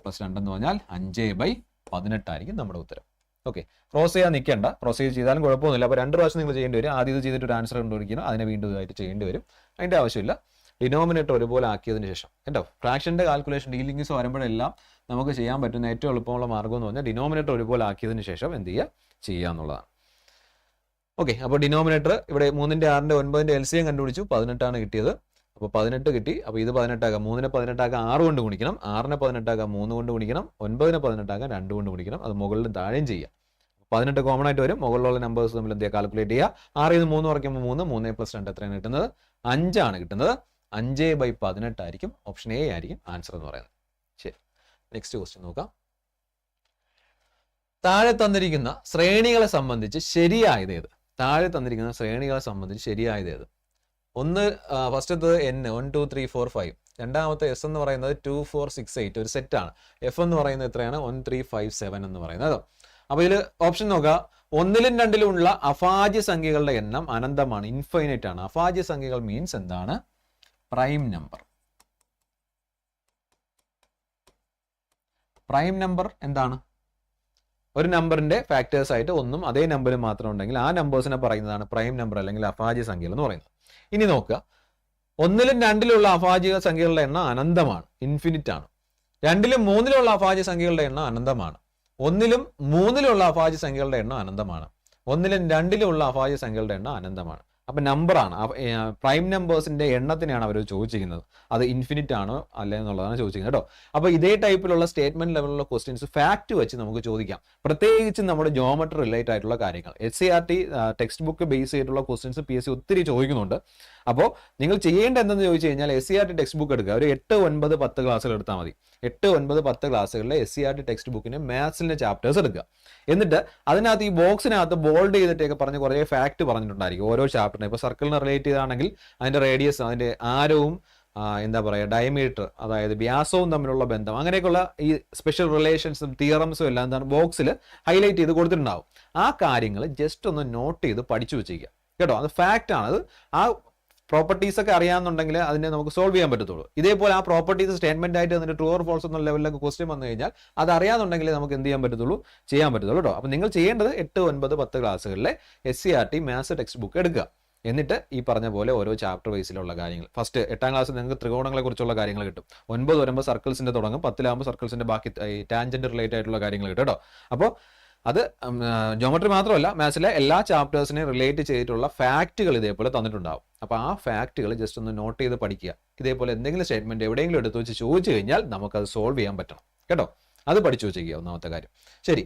പ്ലസ് രണ്ടെന്ന് പറഞ്ഞാൽ അഞ്ച് ബൈ പതിനെട്ടായിരിക്കും നമ്മുടെ ഉത്തരം. ഓക്കെ ക്രോസ് ചെയ്യാൻ നിൽക്കേണ്ട പ്രൊസീജ് ചെയ്താലും കുഴപ്പമൊന്നുമില്ല. അപ്പോൾ രണ്ട് പ്രാവശ്യം നിങ്ങൾ ചെയ്യേണ്ടി വരും. ആദ്യം ഇത് ചെയ്തിട്ട് ഒരു ആൻസർ കണ്ടുപിടിക്കണം. അതിനെ വീണ്ടും ഇതായിട്ട് ചെയ്യേണ്ടി വരും. അതിന്റെ ആവശ്യമില്ല. ഡിനോമിനേറ്റർ ഒരുപോലെ ആക്കിയതിന് ശേഷം. കേട്ടോ? ഫ്രാക്ഷന്റെ കാൽക്കുലേഷൻ ഡീലിംഗ്സ് വരുമ്പോഴെല്ലാം നമുക്ക് ചെയ്യാൻ പറ്റുന്ന ഏറ്റവും എളുപ്പമുള്ള മാർഗം എന്ന് പറഞ്ഞാൽ ഡിനോമിനേറ്റർ ഒരുപോലെ ആക്കിയതിന് ശേഷം എന്ത് ചെയ്യുക? ചെയ്യുക എന്നുള്ളതാണ് ഓക്കെ അപ്പോൾ ഡിനോമിനേറ്റർ ഇവിടെ മൂന്നിന്റെ ആറിന്റെ ഒൻപതിന്റെ എൽ സി എം കണ്ടുപിടിച്ചു. പതിനെട്ടാണ് കിട്ടിയത്. അപ്പോൾ പതിനെട്ട് കിട്ടി. അപ്പോൾ ഇത് പതിനെട്ടാക്കാം. മൂന്നിനെ പതിനെട്ടാക്കാം ആറ് കൊണ്ട് ഗുണിക്കണം. ആറിനെ പതിനെട്ടാക്കാം മൂന്ന് കൊണ്ട് ഗുണിക്കണം. ഒൻപതിനെ പതിനെട്ടാക്കാം രണ്ട് കൊണ്ട് ഗുണിക്കണം. അത് മുകളിലും താഴെയും ചെയ്യാം. പതിനെട്ട് കോമൺ ആയിട്ട് വരും. മുകളിലുള്ള നമ്പേഴ്സ് തമ്മിൽ എന്ത് കാൽക്കുലേറ്റ് ചെയ്യുക. ആറ് നിന്ന് മൂന്ന് കുറയ്ക്കുമ്പോൾ മൂന്ന്. മൂന്ന് പ്ലസ് രണ്ട് എത്രയാണ് കിട്ടുന്നത്? അഞ്ചാണ് കിട്ടുന്നത്. അഞ്ച് ബൈ പതിനെട്ടായിരിക്കും ഓപ്ഷൻ എ ആയിരിക്കും ആൻസർ എന്ന് പറയുന്നത്. ശരി. നെക്സ്റ്റ് ക്വസ്റ്റ്യൻ നോക്കാം. താഴെ തന്നിരിക്കുന്ന ശ്രേണികളെ സംബന്ധിച്ച് ശരിയായത് ഏത്? താഴെ തന്നിരിക്കുന്ന ശ്രേണികളെ സംബന്ധിച്ച് ശരിയായത് ഏത്? ഒന്ന് ഫസ്റ്റത്തത് N one two three four five രണ്ടാമത്തെ എസ് എന്ന് പറയുന്നത് ടു ഫോർ സിക്സ് എയ്റ്റ് ഒരു സെറ്റാണ് എഫ് എന്ന് പറയുന്നത് എത്രയാണ്? വൺ ത്രീ ഫൈവ് സെവൻ എന്ന് പറയുന്നത്. അപ്പോൾ ഇതിൽ ഓപ്ഷൻ നോക്കുക ഒന്നിലും രണ്ടിലും ഉള്ള അഫാജ്യ സംഖ്യകളുടെ എണ്ണം അനന്തമാണ്. ഇൻഫൈനൈറ്റ് ആണ്. അഫാജ്യ സംഖ്യകൾ മീൻസ് എന്താണ്? പ്രൈം നമ്പർ പ്രൈം നമ്പർ എന്താണ്? ഒരു നമ്പറിന്റെ ഫാക്ടേഴ്സ് ആയിട്ട് ഒന്നും അതേ നമ്പറിൽ മാത്രം ഉണ്ടെങ്കിൽ ആ നമ്പേഴ്സിനെ പറയുന്നതാണ് പ്രൈം നമ്പർ അല്ലെങ്കിൽ അഭാജ്യ സംഖ്യകൾ എന്ന് പറയുന്നത്. ഇനി നോക്കുക. ഒന്നിലും രണ്ടിലുള്ള അഭാജ്യ സംഖ്യകളുടെ എണ്ണം അനന്തമാണ്. ഇൻഫിനിറ്റ് ആണ്. രണ്ടിലും മൂന്നിലുള്ള അഭാജ്യ സംഖ്യകളുടെ എണ്ണം അനന്തമാണ്. ഒന്നിലും മൂന്നിലുള്ള അഭാജ്യ സംഖ്യകളുടെ എണ്ണം അനന്തമാണ്. ഒന്നിലും രണ്ടിലുള്ള അഭാജ്യ സംഖ്യകളുടെ എണ്ണം അനന്തമാണ്. അപ്പൊ നമ്പറാണ് പ്രൈം നമ്പേഴ്സിന്റെ എണ്ണത്തിനാണ് അവർ ചോദിച്ചിരിക്കുന്നത്. അത് ഇൻഫിനിറ്റ് ആണോ അല്ലേ എന്നുള്ളതാണ് ചോദിച്ചിരിക്കുന്നത് കേട്ടോ. അപ്പൊ ഇതേ ടൈപ്പിലുള്ള സ്റ്റേറ്റ്മെന്റ് ലെവലിലുള്ള ക്വസ്റ്റ്യൻസ് ഫാക്ട് വെച്ച് നമുക്ക് ചോദിക്കാം. പ്രത്യേകിച്ച് നമ്മുടെ ജോമെട്രി റിലേറ്റഡ് ആയിട്ടുള്ള കാര്യങ്ങൾ. S C R T text book base ചെയ്തിട്ടുള്ള ക്വസ്റ്റ്യൻസ് പി എസ് സി ഒത്തിരി ചോദിക്കുന്നുണ്ട്. അപ്പോൾ നിങ്ങൾ ചെയ്യേണ്ട എന്തെന്ന് ചോദിച്ചു കഴിഞ്ഞാൽ S C R T text book എടുക്കുക. ഒരു എട്ട് ഒൻപത് പത്ത് ക്ലാസ്സുകൾ എടുത്താൽ മതി. എട്ട് ഒൻപത് പത്ത് ക്ലാസ്സുകളിലെ S C R T text ബുക്കിന് മാത്സിന്റെ ചാപ്റ്റേഴ്സ് എടുക്കുക. എന്നിട്ട് അതിനകത്ത് ഈ ബോക്സിനകത്ത് ബോൾഡ് ചെയ്തിട്ടൊക്കെ പറഞ്ഞ് കുറേ ഫാക്ട് പറഞ്ഞിട്ടുണ്ടായിരിക്കും. ഓരോ ചാപ്റ്ററിനും ഇപ്പോൾ സർക്കിളിന് റിലേറ്റ് ചെയ്താണെങ്കിൽ അതിന്റെ റേഡിയസ് അതിന്റെ ആരവും എന്താ പറയുക ഡയമീറ്റർ അതായത് വ്യാസവും തമ്മിലുള്ള ബന്ധം അങ്ങനെയൊക്കെയുള്ള ഈ സ്പെഷ്യൽ റിലേഷൻസും തിയറംസും എല്ലാം എന്താണ് ബോക്സിൽ ഹൈലൈറ്റ് ചെയ്ത് കൊടുത്തിട്ടുണ്ടാവും. ആ കാര്യങ്ങൾ ജസ്റ്റ് ഒന്ന് നോട്ട് ചെയ്ത് പഠിച്ചു വെച്ചിരിക്കുക. കേട്ടോ? അത് ഫാക്റ്റ് ആണ്. അത് ആ പ്രോപ്പർട്ടീസ് ഒക്കെ അറിയാമെന്നുണ്ടെങ്കിൽ അതിനെ നമുക്ക് സോൾവ് ചെയ്യാൻ പറ്റത്തുള്ളൂ. ഇതേപോലെ ആ പ്രോപ്പർട്ടീസ് സ്റ്റേറ്റ്മെന്റ് ആയിട്ട് എന്നിട്ട് ട്രൂ ഓർ ഫോൾസ് എന്നുള്ള ലെവലിലൊക്കെ ക്വസ്റ്റ്യൻ വന്നു കഴിഞ്ഞാൽ അത് അറിയാന്നുണ്ടെങ്കിൽ നമുക്ക് എന്ത് ചെയ്യാൻ പറ്റത്തുള്ളൂ? ചെയ്യാൻ പറ്റത്തുള്ളൂ കേട്ടോ അപ്പോൾ നിങ്ങൾ ചെയ്യേണ്ടത് എട്ട് ഒൻപത് പത്ത് ക്ലാസ്സുകളിലെ S C R T maths text book എടുക്കുക. എന്നിട്ട് ഈ പറഞ്ഞ പോലെ ഓരോ ചാപ്റ്റർ വൈസിലുള്ള കാര്യങ്ങൾ. ഫസ്റ്റ് എട്ടാം ക്ലാസ്സിൽ നിങ്ങൾക്ക് ത്രികോണങ്ങളെ കുറിച്ചുള്ള കാര്യങ്ങൾ കിട്ടും. ഒൻപത് വരുമ്പോൾ സർക്കിൾസിന്റെ തുടങ്ങും. പത്തിലാകുമ്പോൾ സർക്കിൾസിന്റെ ബാക്കി ടാൻജന്റ് റിലേറ്റഡ് ആയിട്ടുള്ള കാര്യങ്ങൾ കിട്ടും കേട്ടോ അപ്പോൾ അത് ജോമെട്രി മാത്രമല്ല മാത്സിലെ എല്ലാ ചാപ്റ്റേഴ്സിനെയും റിലേറ്റ് ചെയ്തിട്ടുള്ള ഫാക്റ്റുകൾ ഇതേപോലെ തന്നിട്ടുണ്ടാവും. അപ്പോൾ ആ ഫാക്റ്റുകൾ ജസ്റ്റ് ഒന്ന് നോട്ട് ചെയ്ത് പഠിക്കുക. ഇതേപോലെ എന്തെങ്കിലും സ്റ്റേറ്റ്മെന്റ് എവിടെയെങ്കിലും എടുത്ത് വെച്ച് ചോദിച്ചു കഴിഞ്ഞാൽ നമുക്കത് സോൾവ് ചെയ്യാൻ പറ്റണം. കേട്ടോ? അത് പഠിച്ചു വെച്ചേക്കുക ഒന്നാമത്തെ കാര്യം. ശരി.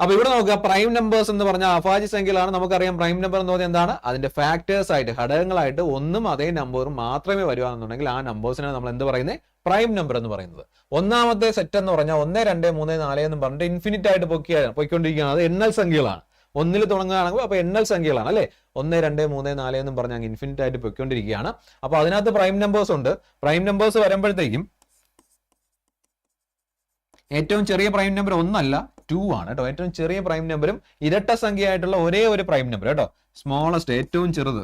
അപ്പോൾ ഇവിടെ നോക്കുക പ്രൈം നമ്പേഴ്സ് എന്ന് പറഞ്ഞാൽ അഫാജി സംഖ്യകളാണ് നമുക്കറിയാം പ്രൈം നമ്പർ എന്ന് പറഞ്ഞാൽ എന്താണ്? അതിന്റെ ഫാക്ടേഴ്സ് ആയിട്ട് ഘടകങ്ങളായിട്ട് ഒന്നും അതേ നമ്പറും മാത്രമേ വരുവാണെന്നുണ്ടെങ്കിൽ ആ നമ്പേഴ്സിനെ നമ്മൾ എന്ത് പറയുന്നത് പ്രൈം നമ്പർ എന്ന് പറയുന്നത്. ഒന്നാമത്തെ സെറ്റ് എന്ന് പറഞ്ഞാൽ ഒന്ന് രണ്ട് മൂന്ന് നാല് എന്ന് പറഞ്ഞിട്ട് ഇൻഫിനിറ്റ് ആയിട്ട് പൊക്കിയ പൊയ്ക്കൊണ്ടിരിക്കുകയാണ്. അത് എണ്ണൽ സംഖ്യകളാണ്. ഒന്നിൽ തുടങ്ങുകയാണെങ്കിൽ അപ്പൊ എണ്ണൽ സംഖ്യകളാണ് അല്ലെ? ഒന്ന് രണ്ട് മൂന്ന് നാല് എന്നും പറഞ്ഞ് അങ്ങ് ഇൻഫിനിറ്റ് ആയിട്ട് പൊയ്ക്കൊണ്ടിരിക്കുകയാണ്. അപ്പൊ അതിനകത്ത് പ്രൈം നമ്പേഴ്സ് ഉണ്ട്. പ്രൈം നമ്പേഴ്സ് വരുമ്പോഴത്തേക്കും ഏറ്റവും ചെറിയ പ്രൈം നമ്പർ ഒന്നല്ല ടു ആണ് കേട്ടോ. ഏറ്റവും ചെറിയ പ്രൈം നമ്പറും ഇരട്ട സംഖ്യയായിട്ടുള്ള ഒരേ ഒരു പ്രൈം നമ്പർ കേട്ടോ. സ്മോളസ്റ്റ് ഏറ്റവും ചെറുത്.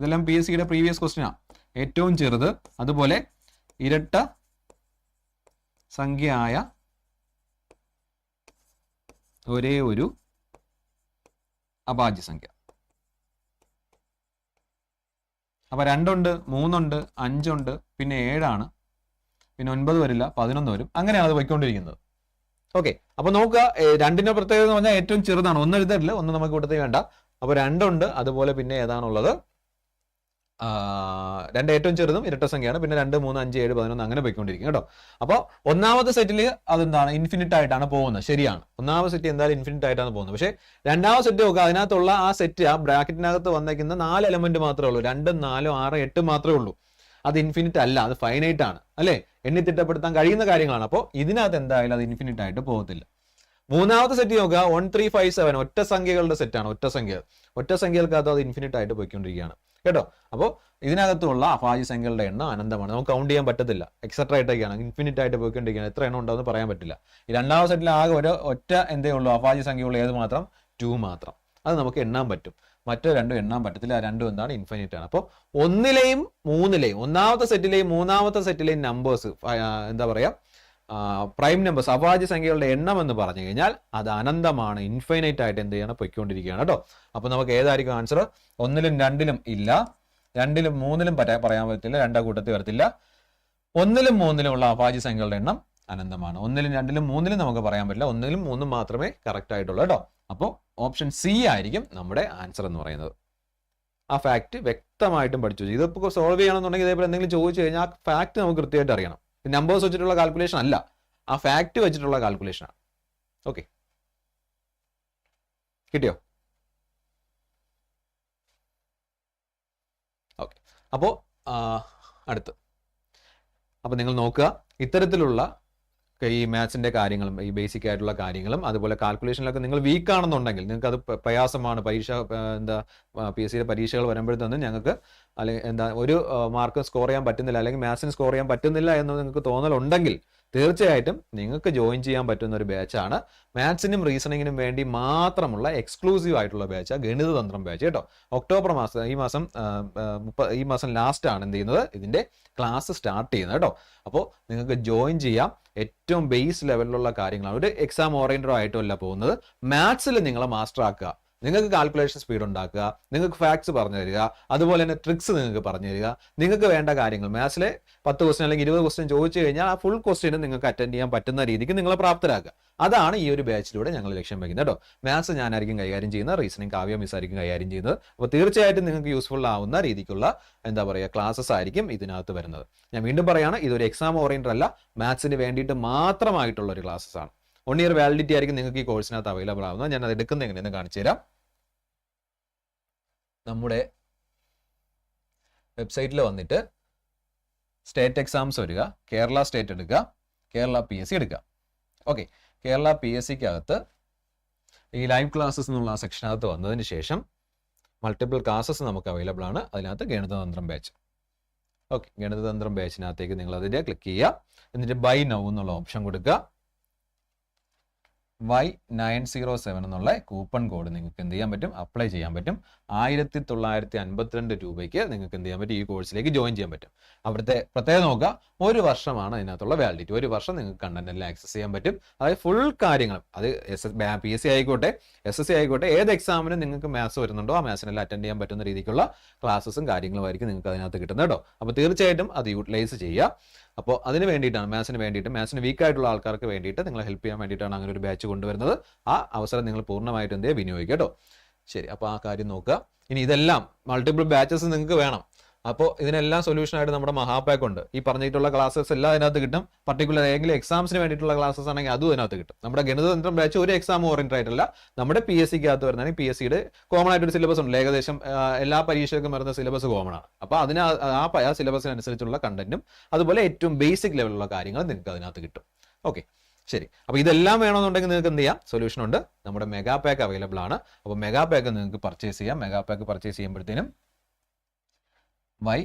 ഇതെല്ലാം പി എസ് സിയുടെ പ്രീവിയസ് ക്വസ്റ്റിനാണ് ഏറ്റവും ചെറുത് അതുപോലെ ഇരട്ട സംഖ്യയായ ഒരേ ഒരു അഭാജ്യ സംഖ്യ. അപ്പൊ രണ്ടുണ്ട് മൂന്നുണ്ട് അഞ്ചുണ്ട് പിന്നെ ഏഴാണ് പിന്നെ ഒൻപത് വരില്ല പതിനൊന്ന് വരും. അങ്ങനെയാണ് അത് പോയിക്കൊണ്ടിരിക്കുന്നത്. ഓക്കെ. അപ്പൊ നോക്കുക രണ്ടിന്റെ പ്രത്യേകത എന്ന് പറഞ്ഞാൽ ഏറ്റവും ചെറുതാണ്. ഒന്ന് എഴുതരില്ല ഒന്ന് നമുക്ക് ഇവിടുത്തെ വേണ്ട. അപ്പൊ രണ്ടുണ്ട് അതുപോലെ പിന്നെ ഏതാണുള്ളത്? രണ്ട് ഏറ്റവും ചെറുതും ഇരട്ട സംഖ്യയാണ്. പിന്നെ രണ്ട് മൂന്ന് അഞ്ച് ഏഴ് പതിനൊന്ന് അങ്ങനെ പോയിക്കൊണ്ടിരിക്കും കേട്ടോ. അപ്പോൾ ഒന്നാമത്തെ സെറ്റിൽ അതെന്താണ്? ഇൻഫിനിറ്റ് ആയിട്ടാണ് പോകുന്നത്. ശരിയാണ്. ഒന്നാമത്തെ സെറ്റ് എന്തായാലും ഇൻഫിനിറ്റ് ആയിട്ടാണ് പോകുന്നത്. പക്ഷേ രണ്ടാമത്തെ സെറ്റ് നോക്കുക അതിനകത്തുള്ള ആ സെറ്റ് ആ ബ്രാക്കറ്റിനകത്ത് വന്നേക്കുന്ന നാല് എലമെന്റ് മാത്രമേ ഉള്ളൂ. രണ്ടും നാലും ആറ് എട്ട് മാത്രമേ ഉള്ളൂ. അത് ഇൻഫിനിറ്റ് അല്ല അത് ഫൈനൈറ്റ് ആണ്. അല്ലേ? എണ്ണി തിട്ടപ്പെടുത്താൻ കഴിയുന്ന കാര്യങ്ങളാണ്. അപ്പോൾ ഇതിനകത്ത് എന്തായാലും അത് ഇൻഫിനിറ്റ് ആയിട്ട് പോകത്തില്ല. മൂന്നാമത്തെ സെറ്റ് നോക്കുക. വൺ ത്രീ ഫൈവ് സെവൻ ഒറ്റ സംഖ്യകളുടെ സെറ്റാണ് ഒറ്റ സംഖ്യ. ഒറ്റ സംഖ്യകൾക്കകത്ത് അത് ഇൻഫിനിറ്റ് ആയിട്ട് പോയിക്കൊണ്ടിരിക്കുകയാണ്. കേട്ടോ? അപ്പോൾ ഇതിനകത്തുള്ള അഭാജ്യ സംഖ്യകളുടെ എണ്ണം അനന്തമാണ്. നമുക്ക് കൗണ്ട് ചെയ്യാൻ പറ്റത്തില്ല. എക്സെട്ര ആയിട്ടൊക്കെയാണ് ഇൻഫിനിറ്റ് ആയിട്ട് പോയിക്കൊണ്ടിരിക്കുകയാണ്. എത്ര എണ്ണം ഉണ്ടെന്ന് പറയാൻ പറ്റില്ല. ഈ രണ്ടാമത്തെ സെറ്റിൽ ആകെ ഒരു ഒറ്റ എന്തേ ഉള്ളൂ? അഭാജ്യ സംഖ്യയുള്ള ഏത് മാത്രം? ടു മാത്രം. അത് നമുക്ക് എണ്ണാൻ പറ്റും. മറ്റു രണ്ടും എണ്ണാൻ പറ്റത്തില്ല. രണ്ടും എന്താണ്? ഇൻഫിനിറ്റ് ആണ് അപ്പോൾ ഒന്നിലെയും മൂന്നിലെയും ഒന്നാമത്തെ സെറ്റിലെയും മൂന്നാമത്തെ സെറ്റിലെയും നമ്പേഴ്സ് എന്താ പറയാ? പ്രൈം നമ്പേഴ്സ് അഭാജ്യ സംഖ്യകളുടെ എണ്ണം എന്ന് പറഞ്ഞു കഴിഞ്ഞാൽ അത് അനന്തമാണ്. ഇൻഫൈനൈറ്റ് ആയിട്ട് എന്ത് ചെയ്യണം? പൊയ്ക്കൊണ്ടിരിക്കുകയാണ് കേട്ടോ. അപ്പൊ നമുക്ക് ഏതായിരിക്കും ആൻസർ ഒന്നിലും രണ്ടിലും ഇല്ല. രണ്ടിലും മൂന്നിലും പറ്റാ പറയാൻ പറ്റില്ല. രണ്ടാ കൂട്ടത്തിൽ വരത്തില്ല. ഒന്നിലും മൂന്നിലും ഉള്ള അഭാജ്യ സംഖ്യകളുടെ എണ്ണം അനന്തമാണ്. ഒന്നിലും രണ്ടിലും മൂന്നിലും നമുക്ക് പറയാൻ പറ്റില്ല. ഒന്നിലും മൂന്നും മാത്രമേ കറക്റ്റ് ആയിട്ടുള്ളൂ കേട്ടോ. അപ്പോൾ ഓപ്ഷൻ സി ആയിരിക്കും നമ്മുടെ ആൻസർ എന്ന് പറയുന്നത്. ആ ഫാക്ട് വ്യക്തമായിട്ടും പഠിച്ചു. ഇതിപ്പോൾ സോൾവ് ചെയ്യണമെന്നുണ്ടെങ്കിൽ ഇതേപോലെ എന്തെങ്കിലും ചോദിച്ചു കഴിഞ്ഞാൽ ആ ഫാക്ട് നമുക്ക് കൃത്യമായിട്ട് അറിയണം. നമ്പേഴ്സ് വെച്ചിട്ടുള്ള കാൽക്കുലേഷൻ അല്ല. ആ ഫാക്ട് വെച്ചിട്ടുള്ള കാൽക്കുലേഷൻ ആണ്. ഓക്കെ കിട്ടിയോ? ഓക്കെ അപ്പോൾ അടുത്ത്. അപ്പോൾ നിങ്ങൾ നോക്കുക. ഇത്തരത്തിലുള്ള ഈ മാത്സിന്റെ കാര്യങ്ങളും ഈ ബേസിക് ആയിട്ടുള്ള കാര്യങ്ങളും അതുപോലെ കാൽക്കുലേഷനിലൊക്കെ നിങ്ങൾ വീക്ക് ആണെന്നുണ്ടെങ്കിൽ നിങ്ങൾക്ക് അത് പ്രയാസമാണ്. പരീക്ഷ എന്താ പി എസ് സിയുടെ പരീക്ഷകൾ വരുമ്പോഴത്തേനും ഞങ്ങൾക്ക് അല്ലെങ്കിൽ എന്താ ഒരു മാർക്ക് സ്കോർ ചെയ്യാൻ പറ്റുന്നില്ല അല്ലെങ്കിൽ മാത്സിന് സ്കോർ ചെയ്യാൻ പറ്റുന്നില്ല എന്ന് നിങ്ങൾക്ക് തോന്നലുണ്ടെങ്കിൽ തീർച്ചയായിട്ടും നിങ്ങൾക്ക് ജോയിൻ ചെയ്യാൻ പറ്റുന്ന ഒരു ബാച്ചാണ് മാത്സിനും റീസണിങ്ങിനും വേണ്ടി മാത്രമുള്ള എക്സ്ക്ലൂസീവ് ആയിട്ടുള്ള ബാച്ച് ഗണിത തന്ത്രം ബാച്ച് കേട്ടോ. ഒക്ടോബർ മാസം ഈ മാസം ഈ മാസം ലാസ്റ്റ് ആണ് എന്ത് ചെയ്യുന്നത്? ഇതിന്റെ ക്ലാസ് സ്റ്റാർട്ട് ചെയ്യുന്നത് കേട്ടോ. അപ്പോൾ നിങ്ങൾക്ക് ജോയിൻ ചെയ്യാം. ഏറ്റവും ബേസ് ലെവലിലുള്ള കാര്യങ്ങളാണ്. ഒരു എക്സാം ഓറിയന്റഡ് ആയിട്ടുമല്ല പോകുന്നത്. മാത്സിൽ നിങ്ങൾ മാസ്റ്റർ ആക്കുക. നിങ്ങൾക്ക് കാൽക്കുലേഷൻ സ്പീഡ് ഉണ്ടാക്കുക നിങ്ങൾക്ക് ഫാക്ട്സ് പറഞ്ഞു തരിക അതുപോലെ തന്നെ ട്രിക്സ് നിങ്ങൾക്ക് പറഞ്ഞു തരിക. നിങ്ങൾക്ക് വേണ്ട കാര്യങ്ങൾ മാത്സിലെ പത്ത് ക്വസ്റ്റ്യൻ അല്ലെങ്കിൽ ഇരുപത് ക്വസ്റ്റ്യൻ ചോദിച്ചു കഴിഞ്ഞാൽ ആ ഫുൾ ക്വസ്റ്റ്യനും നിങ്ങൾക്ക് അറ്റൻഡ് ചെയ്യാൻ പറ്റുന്ന രീതിക്ക് നിങ്ങളെ പ്രാപ്തരാക്കുക. അതാണ് ഈ ഒരു ബാച്ചിലൂടെ ഞങ്ങൾ ലക്ഷ്യം വയ്ക്കുന്നത് കേട്ടോ. മാത്സ് ഞാനായിരിക്കും കൈകാര്യം ചെയ്യുന്നത് റീസണിങ് കാവ്യ മിസ് ആയിരിക്കും കൈകാര്യം ചെയ്യുന്നത്. അപ്പോൾ തീർച്ചയായിട്ടും നിങ്ങൾക്ക് യൂസ്ഫുൾ ആവുന്ന രീതിക്കുള്ള എന്താ പറയുക ക്ലാസ്സസ് ആയിരിക്കും ഇതിനകത്ത് വരുന്നത്. ഞാൻ വീണ്ടും പറയാണ് ഇതൊരു എക്സാം ഓറിയന്റഡ് അല്ല മാത്സിന് വേണ്ടിയിട്ട് മാത്രമായിട്ടുള്ള ഒരു ക്ലാസ്സസ് ആണ്. വൺ ഇയർ വാലിഡിറ്റി ആയിരിക്കും നിങ്ങൾക്ക് ഈ കോഴ്സിനകത്ത് അവൈലബിൾ ആവുന്നത്. ഞാൻ അത് എടുക്കുന്നത് എങ്ങനെയെന്ന് കാണിച്ചു തരാം. നമ്മുടെ വെബ്സൈറ്റിൽ വന്നിട്ട് സ്റ്റേറ്റ് എക്സാംസ് വരിക കേരള സ്റ്റേറ്റ് എടുക്കുക കേരള പി എസ് സി എടുക്കുക. ഓക്കെ കേരള പി എസ് സിക്കകത്ത് ഈ ലൈവ് ക്ലാസ്സസ് എന്നുള്ള ആ സെക്ഷനകത്ത് വന്നതിന് ശേഷം മൾട്ടിപ്പിൾ ക്ലാസ്സസ് നമുക്ക് അവൈലബിൾ ആണ്. അതിനകത്ത് ഗണിതതന്ത്രം ബാച്ച് ഓക്കെ ഗണിതതന്ത്രം ബാച്ചിനകത്തേക്ക് നിങ്ങൾ അതിന്റെ ക്ലിക്ക് ചെയ്യുക. എന്നിട്ട് ബൈ നൗ എന്നുള്ള ഓപ്ഷൻ കൊടുക്കുക. വൈ നയൻ സീറോ സെവൻ എന്നുള്ള കൂപ്പൺ കോഡ് നിങ്ങൾക്ക് എന്ത് ചെയ്യാൻ പറ്റും? അപ്ലൈ ചെയ്യാൻ പറ്റും. ആയിരത്തി തൊള്ളായിരത്തി അൻപത്തിരണ്ട് രൂപയ്ക്ക് നിങ്ങൾക്ക് എന്ത് ചെയ്യാൻ പറ്റും? ഈ കോഴ്സിലേക്ക് ജോയിൻ ചെയ്യാൻ പറ്റും. അവിടുത്തെ പ്രത്യേകം നോക്കുക. ഒരു വർഷമാണ് അതിനകത്തുള്ള വാലിഡിറ്റി ഒരു വർഷം നിങ്ങൾക്ക് കണ്ടന്റ് എല്ലാം ആക്സസ് ചെയ്യാൻ പറ്റും. അതായത് ഫുൾ കാര്യങ്ങളും അത് S S P S C ആയിക്കോട്ടെ. എസ് എസ് സി ആയിക്കോട്ടെ. ഏത് എക്സാമിനും നിങ്ങൾക്ക് മാത്സ് വരുന്നുണ്ടോ? ആ മാത്സിനെല്ലാം അറ്റൻഡ് ചെയ്യാൻ പറ്റുന്ന രീതിക്കുള്ള ക്ലാസ്സസും കാര്യങ്ങളുമായിരിക്കും നിങ്ങൾക്ക് അതിനകത്ത് കിട്ടുന്നത് കേട്ടോ. അപ്പോൾ തീർച്ചയായിട്ടും അത് യൂട്ടിലൈസ് ചെയ്യുക. അപ്പോൾ അതിന് വേണ്ടിയിട്ടാണ് മാത്സിന് വേണ്ടിയിട്ട് മാത്സിന് വീക്ക് ആയിട്ടുള്ള ആൾക്കാർക്ക് വേണ്ടിയിട്ട് നിങ്ങളെ ഹെൽപ്പ് ചെയ്യാൻ വേണ്ടിയിട്ടാണ് അങ്ങനെ ഒരു ബാച്ച് കൊണ്ടുവരുന്നത്. ആ അവസരം നിങ്ങൾ പൂർണമായിട്ട് എന്തേ വിനിയോഗിക്കുക കേട്ടോ ശരി അപ്പോൾ ആ കാര്യം നോക്കുക. ഇനി ഇതെല്ലാം മൾട്ടിപ്പിൾ ബാച്ചസ് നിങ്ങൾക്ക് വേണം. അപ്പോൾ ഇതിനെല്ലാം സൊല്യൂഷനായിട്ട് നമ്മുടെ മഹാപാക്ക് ഉണ്ട്. ഈ പറഞ്ഞിട്ടുള്ള ക്ലാസ്സസ് എല്ലാം അതിനകത്ത് കിട്ടും. പർട്ടിക്കുലർ ഏതെങ്കിലും എക്സാംസിന് വേണ്ടിയിട്ടുള്ള ക്ലാസ്സസ് ആണെങ്കിൽ അതും അതിനകത്ത് കിട്ടും. നമ്മുടെ ഗണിതതന്ത്രം ബാച്ച് ഒരു എക്സാം ഓറിയന്റഡ് ആയിട്ടല്ല. നമ്മുടെ പി എസ് സിക്ക് അകത്ത് വരുന്നതാണ് പി എസ് സിയുടെ കോമൺ ആയിട്ട് ഒരു സിലബസ് ഉണ്ട്. ഏകദേശം എല്ലാ പരീക്ഷകൾക്കും വരുന്ന സിലബസ് കോമൺ ആണ്. അപ്പോൾ അതിന് ആ- ആ സിലബസിനനുസരിച്ചുള്ള കണ്ടന്റും അതുപോലെ ഏറ്റവും ബേസിക് ലെവലിലുള്ള കാര്യങ്ങൾ നിങ്ങൾക്ക് അതിനകത്ത് കിട്ടും. ഓക്കെ ശരി. അപ്പോൾ ഇതെല്ലാം വേണമെന്നുണ്ടെങ്കിൽ നിങ്ങൾക്ക് എന്ത് ചെയ്യാം? സൊല്യൂഷൻ ഉണ്ട്. നമ്മുടെ മെഗാ പാക്ക് അവൈലബിൾ ആണ്. അപ്പോൾ മെഗാ പാക്ക് നിങ്ങൾക്ക് പർച്ചേസ് ചെയ്യാം. മെഗാ പാക്ക് പർച്ചേസ് ചെയ്യുമ്പോഴത്തേനും വൈ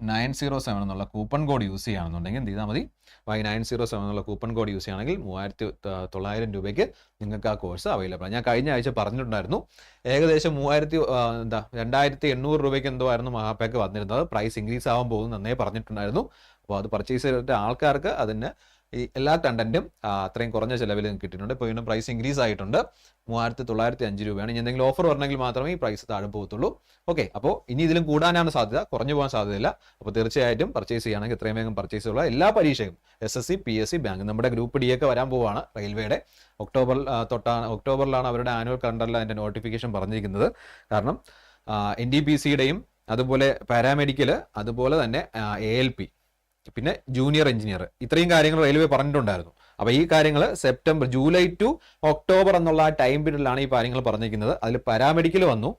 നയൻ സീറോ സെവൻ എന്നുള്ള കൂപ്പൺ കോഡ് യൂസ് ചെയ്യുകയാണെന്നുണ്ടെങ്കിൽ എന്ത് ചെയ്താൽ മതി? വൈ നയൻ സീറോ സെവൻ എന്നുള്ള കൂപ്പൺ കോഡ് യൂസ് ചെയ്യുകയാണെങ്കിൽ മൂവായിരത്തി തൊള്ളായിരം രൂപയ്ക്ക് നിങ്ങൾക്ക് ആ കോഴ്സ് അവൈലബിൾ ആണ്. ഞാൻ കഴിഞ്ഞ ആഴ്ച പറഞ്ഞിട്ടുണ്ടായിരുന്നു. ഏകദേശം മൂവായിരത്തി എന്താ രണ്ടായിരത്തി എണ്ണൂറ് രൂപയ്ക്ക് എന്തോ ആയിരുന്നു മഹാപാക്ക് വന്നിരുന്നത്. പ്രൈസ് ഇൻക്രീസ് ആവാൻ പോകുന്നു നന്നേ പറഞ്ഞിട്ടുണ്ടായിരുന്നു. അപ്പോൾ അത് പർച്ചേസ് ചെയ്തിട്ട് ആൾക്കാർക്ക് അതിന് ഈ എല്ലാ കണ്ടന്റും അത്രയും കുറഞ്ഞ ചിലവിൽ കിട്ടിയിട്ടുണ്ട്. ഇപ്പോൾ വീണ്ടും പ്രൈസ് ഇൻക്രീസ് ആയിട്ടുണ്ട്. മൂവായിരത്തി തൊള്ളായിരത്തി അഞ്ച് രൂപയാണ്. ഇനി എന്തെങ്കിലും ഓഫർ വരണമെങ്കിൽ മാത്രമേ ഈ പ്രൈസ് താഴെ പോകത്തുള്ളൂ. ഓക്കെ അപ്പോൾ ഇനി ഇതിലും കൂടാനാണ് സാധ്യത. കുറഞ്ഞു പോകാൻ സാധ്യതയില്ല. അപ്പോൾ തീർച്ചയായിട്ടും പർച്ചേസ് ചെയ്യുകയാണെങ്കിൽ എത്രയും വേഗം പർച്ചേസ് ചെയ്യുള്ള എല്ലാ പരീക്ഷയും S S C P S C bank നമ്മുടെ ഗ്രൂപ്പ് ഡി ഒക്കെ വരാൻ പോവുകയാണ് റെയിൽവേയുടെ ഒക്ടോബർ തൊട്ടാണ് ഒക്ടോബറിലാണ് അവരുടെ ആനുവൽ കലണ്ടറിൽ അതിന്റെ നോട്ടിഫിക്കേഷൻ പറഞ്ഞിരിക്കുന്നത്. കാരണം എൻ ഡി പി സിയുടെയും അതുപോലെ പാരാമെഡിക്കൽ അതുപോലെ തന്നെ എ എൽ പി പിന്നെ ജൂനിയർ എഞ്ചിനീയർ ഇത്രയും കാര്യങ്ങൾ റെയിൽവേ പറഞ്ഞിട്ടുണ്ടായിരുന്നു. അപ്പോൾ ഈ കാര്യങ്ങൾ സെപ്റ്റംബർ ജൂലൈ ടു ഒക്ടോബർ എന്നുള്ള ആ ടൈം പീരീഡിലാണ് ഈ കാര്യങ്ങൾ പറഞ്ഞിരിക്കുന്നത്. അതിൽ പാരാമെഡിക്കൽ വന്നു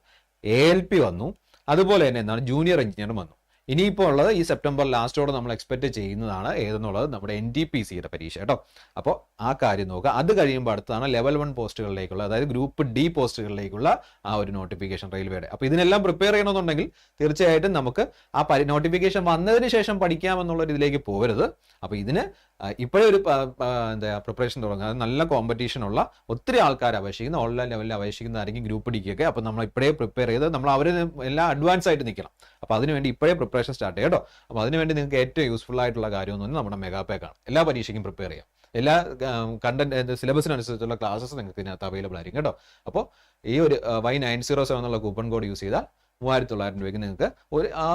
എ എൽ പി വന്നു അതുപോലെ തന്നെ എന്താണ് ജൂനിയർ എഞ്ചിനീയറും വന്നു. ഇനിയിപ്പോൾ ഉള്ളത് ഈ സെപ്റ്റംബർ ലാസ്റ്റോടെ നമ്മൾ എക്സ്പെക്ട് ചെയ്യുന്നതാണ് ഏതെന്നുള്ളത് നമ്മുടെ എൻ ടി പി സിയുടെ പരീക്ഷ കേട്ടോ. അപ്പോൾ ആ കാര്യം നോക്കുക. അത് കഴിയുമ്പോൾ അടുത്താണ് ലെവൽ വൺ പോസ്റ്റുകളിലേക്കുള്ള അതായത് ഗ്രൂപ്പ് ഡി പോസ്റ്റുകളിലേക്കുള്ള ആ ഒരു നോട്ടിഫിക്കേഷൻ റെയിൽവേയുടെ അപ്പോൾ ഇതിനെല്ലാം പ്രിപ്പയർ ചെയ്യണമെന്നുണ്ടെങ്കിൽ തീർച്ചയായിട്ടും നമുക്ക് ആ നോട്ടിഫിക്കേഷൻ വന്നതിന് ശേഷം പഠിക്കാമെന്നുള്ള ഇതിലേക്ക് പോകരുത് അപ്പോൾ ഇതിന് ഇപ്പോഴേ ഒരു എന്താ പ്രിപ്പറേഷൻ തുടങ്ങുക അത് നല്ല കോമ്പറ്റീഷൻ ഉള്ള ഒത്തിരി ആൾക്കാർ അപേക്ഷിക്കുന്ന ഓൺലൈൻ ലെവലിൽ അപേക്ഷിക്കുന്നതായിരിക്കും ഗ്രൂപ്പ് ഡിക്കൊക്കെ അപ്പോൾ നമ്മൾ ഇപ്പോഴേ പ്രിപ്പയർ ചെയ്ത് നമ്മൾ അവർ എല്ലാം അഡ്വാൻസ് ആയിട്ട് നിൽക്കണം. അപ്പോൾ അതിനുവേണ്ടി ഇപ്പോഴേ പ്രിപ്പറേഷൻ സ്റ്റാർട്ട് ചെയ്യാം കേട്ടോ. അപ്പോൾ അതിനുവേണ്ടി നിങ്ങൾക്ക് ഏറ്റവും യൂസ്ഫുൾ ആയിട്ടുള്ള കാര്യം എന്ന് പറഞ്ഞാൽ നമ്മുടെ മെഗാ പാക്കാണ് എല്ലാ പരീക്ഷയ്ക്കും പ്രിപ്പയർ ചെയ്യാം. എല്ലാ കണ്ടന്റ് സിലബസിനനുസരിച്ചുള്ള ക്ലാസ്സസ് നിങ്ങൾക്ക് ഇതിനകത്ത് അവൈലബിൾ ആയിരിക്കും കേട്ടോ. അപ്പോൾ ഈ ഒരു വൈ നയൻ സീറോ സെവൻ എന്നുള്ള കൂപ്പൺ കോഡ് യൂസ് ചെയ്താൽ മൂവായിരത്തി തൊള്ളായിരം രൂപയ്ക്ക് നിങ്ങൾക്ക് ഒരു ആ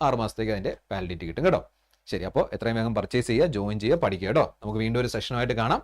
ആറ് മാസത്തേക്ക് അതിന്റെ വാലിഡിറ്റി കിട്ടും കേട്ടോ. ശരി അപ്പോൾ എത്രയും വേഗം പർച്ചേസ് ചെയ്യുക ജോയിൻ ചെയ്യുക പഠിക്കുക കേട്ടോ. നമുക്ക് വീണ്ടും ഒരു സെഷനുമായിട്ട് കാണാം.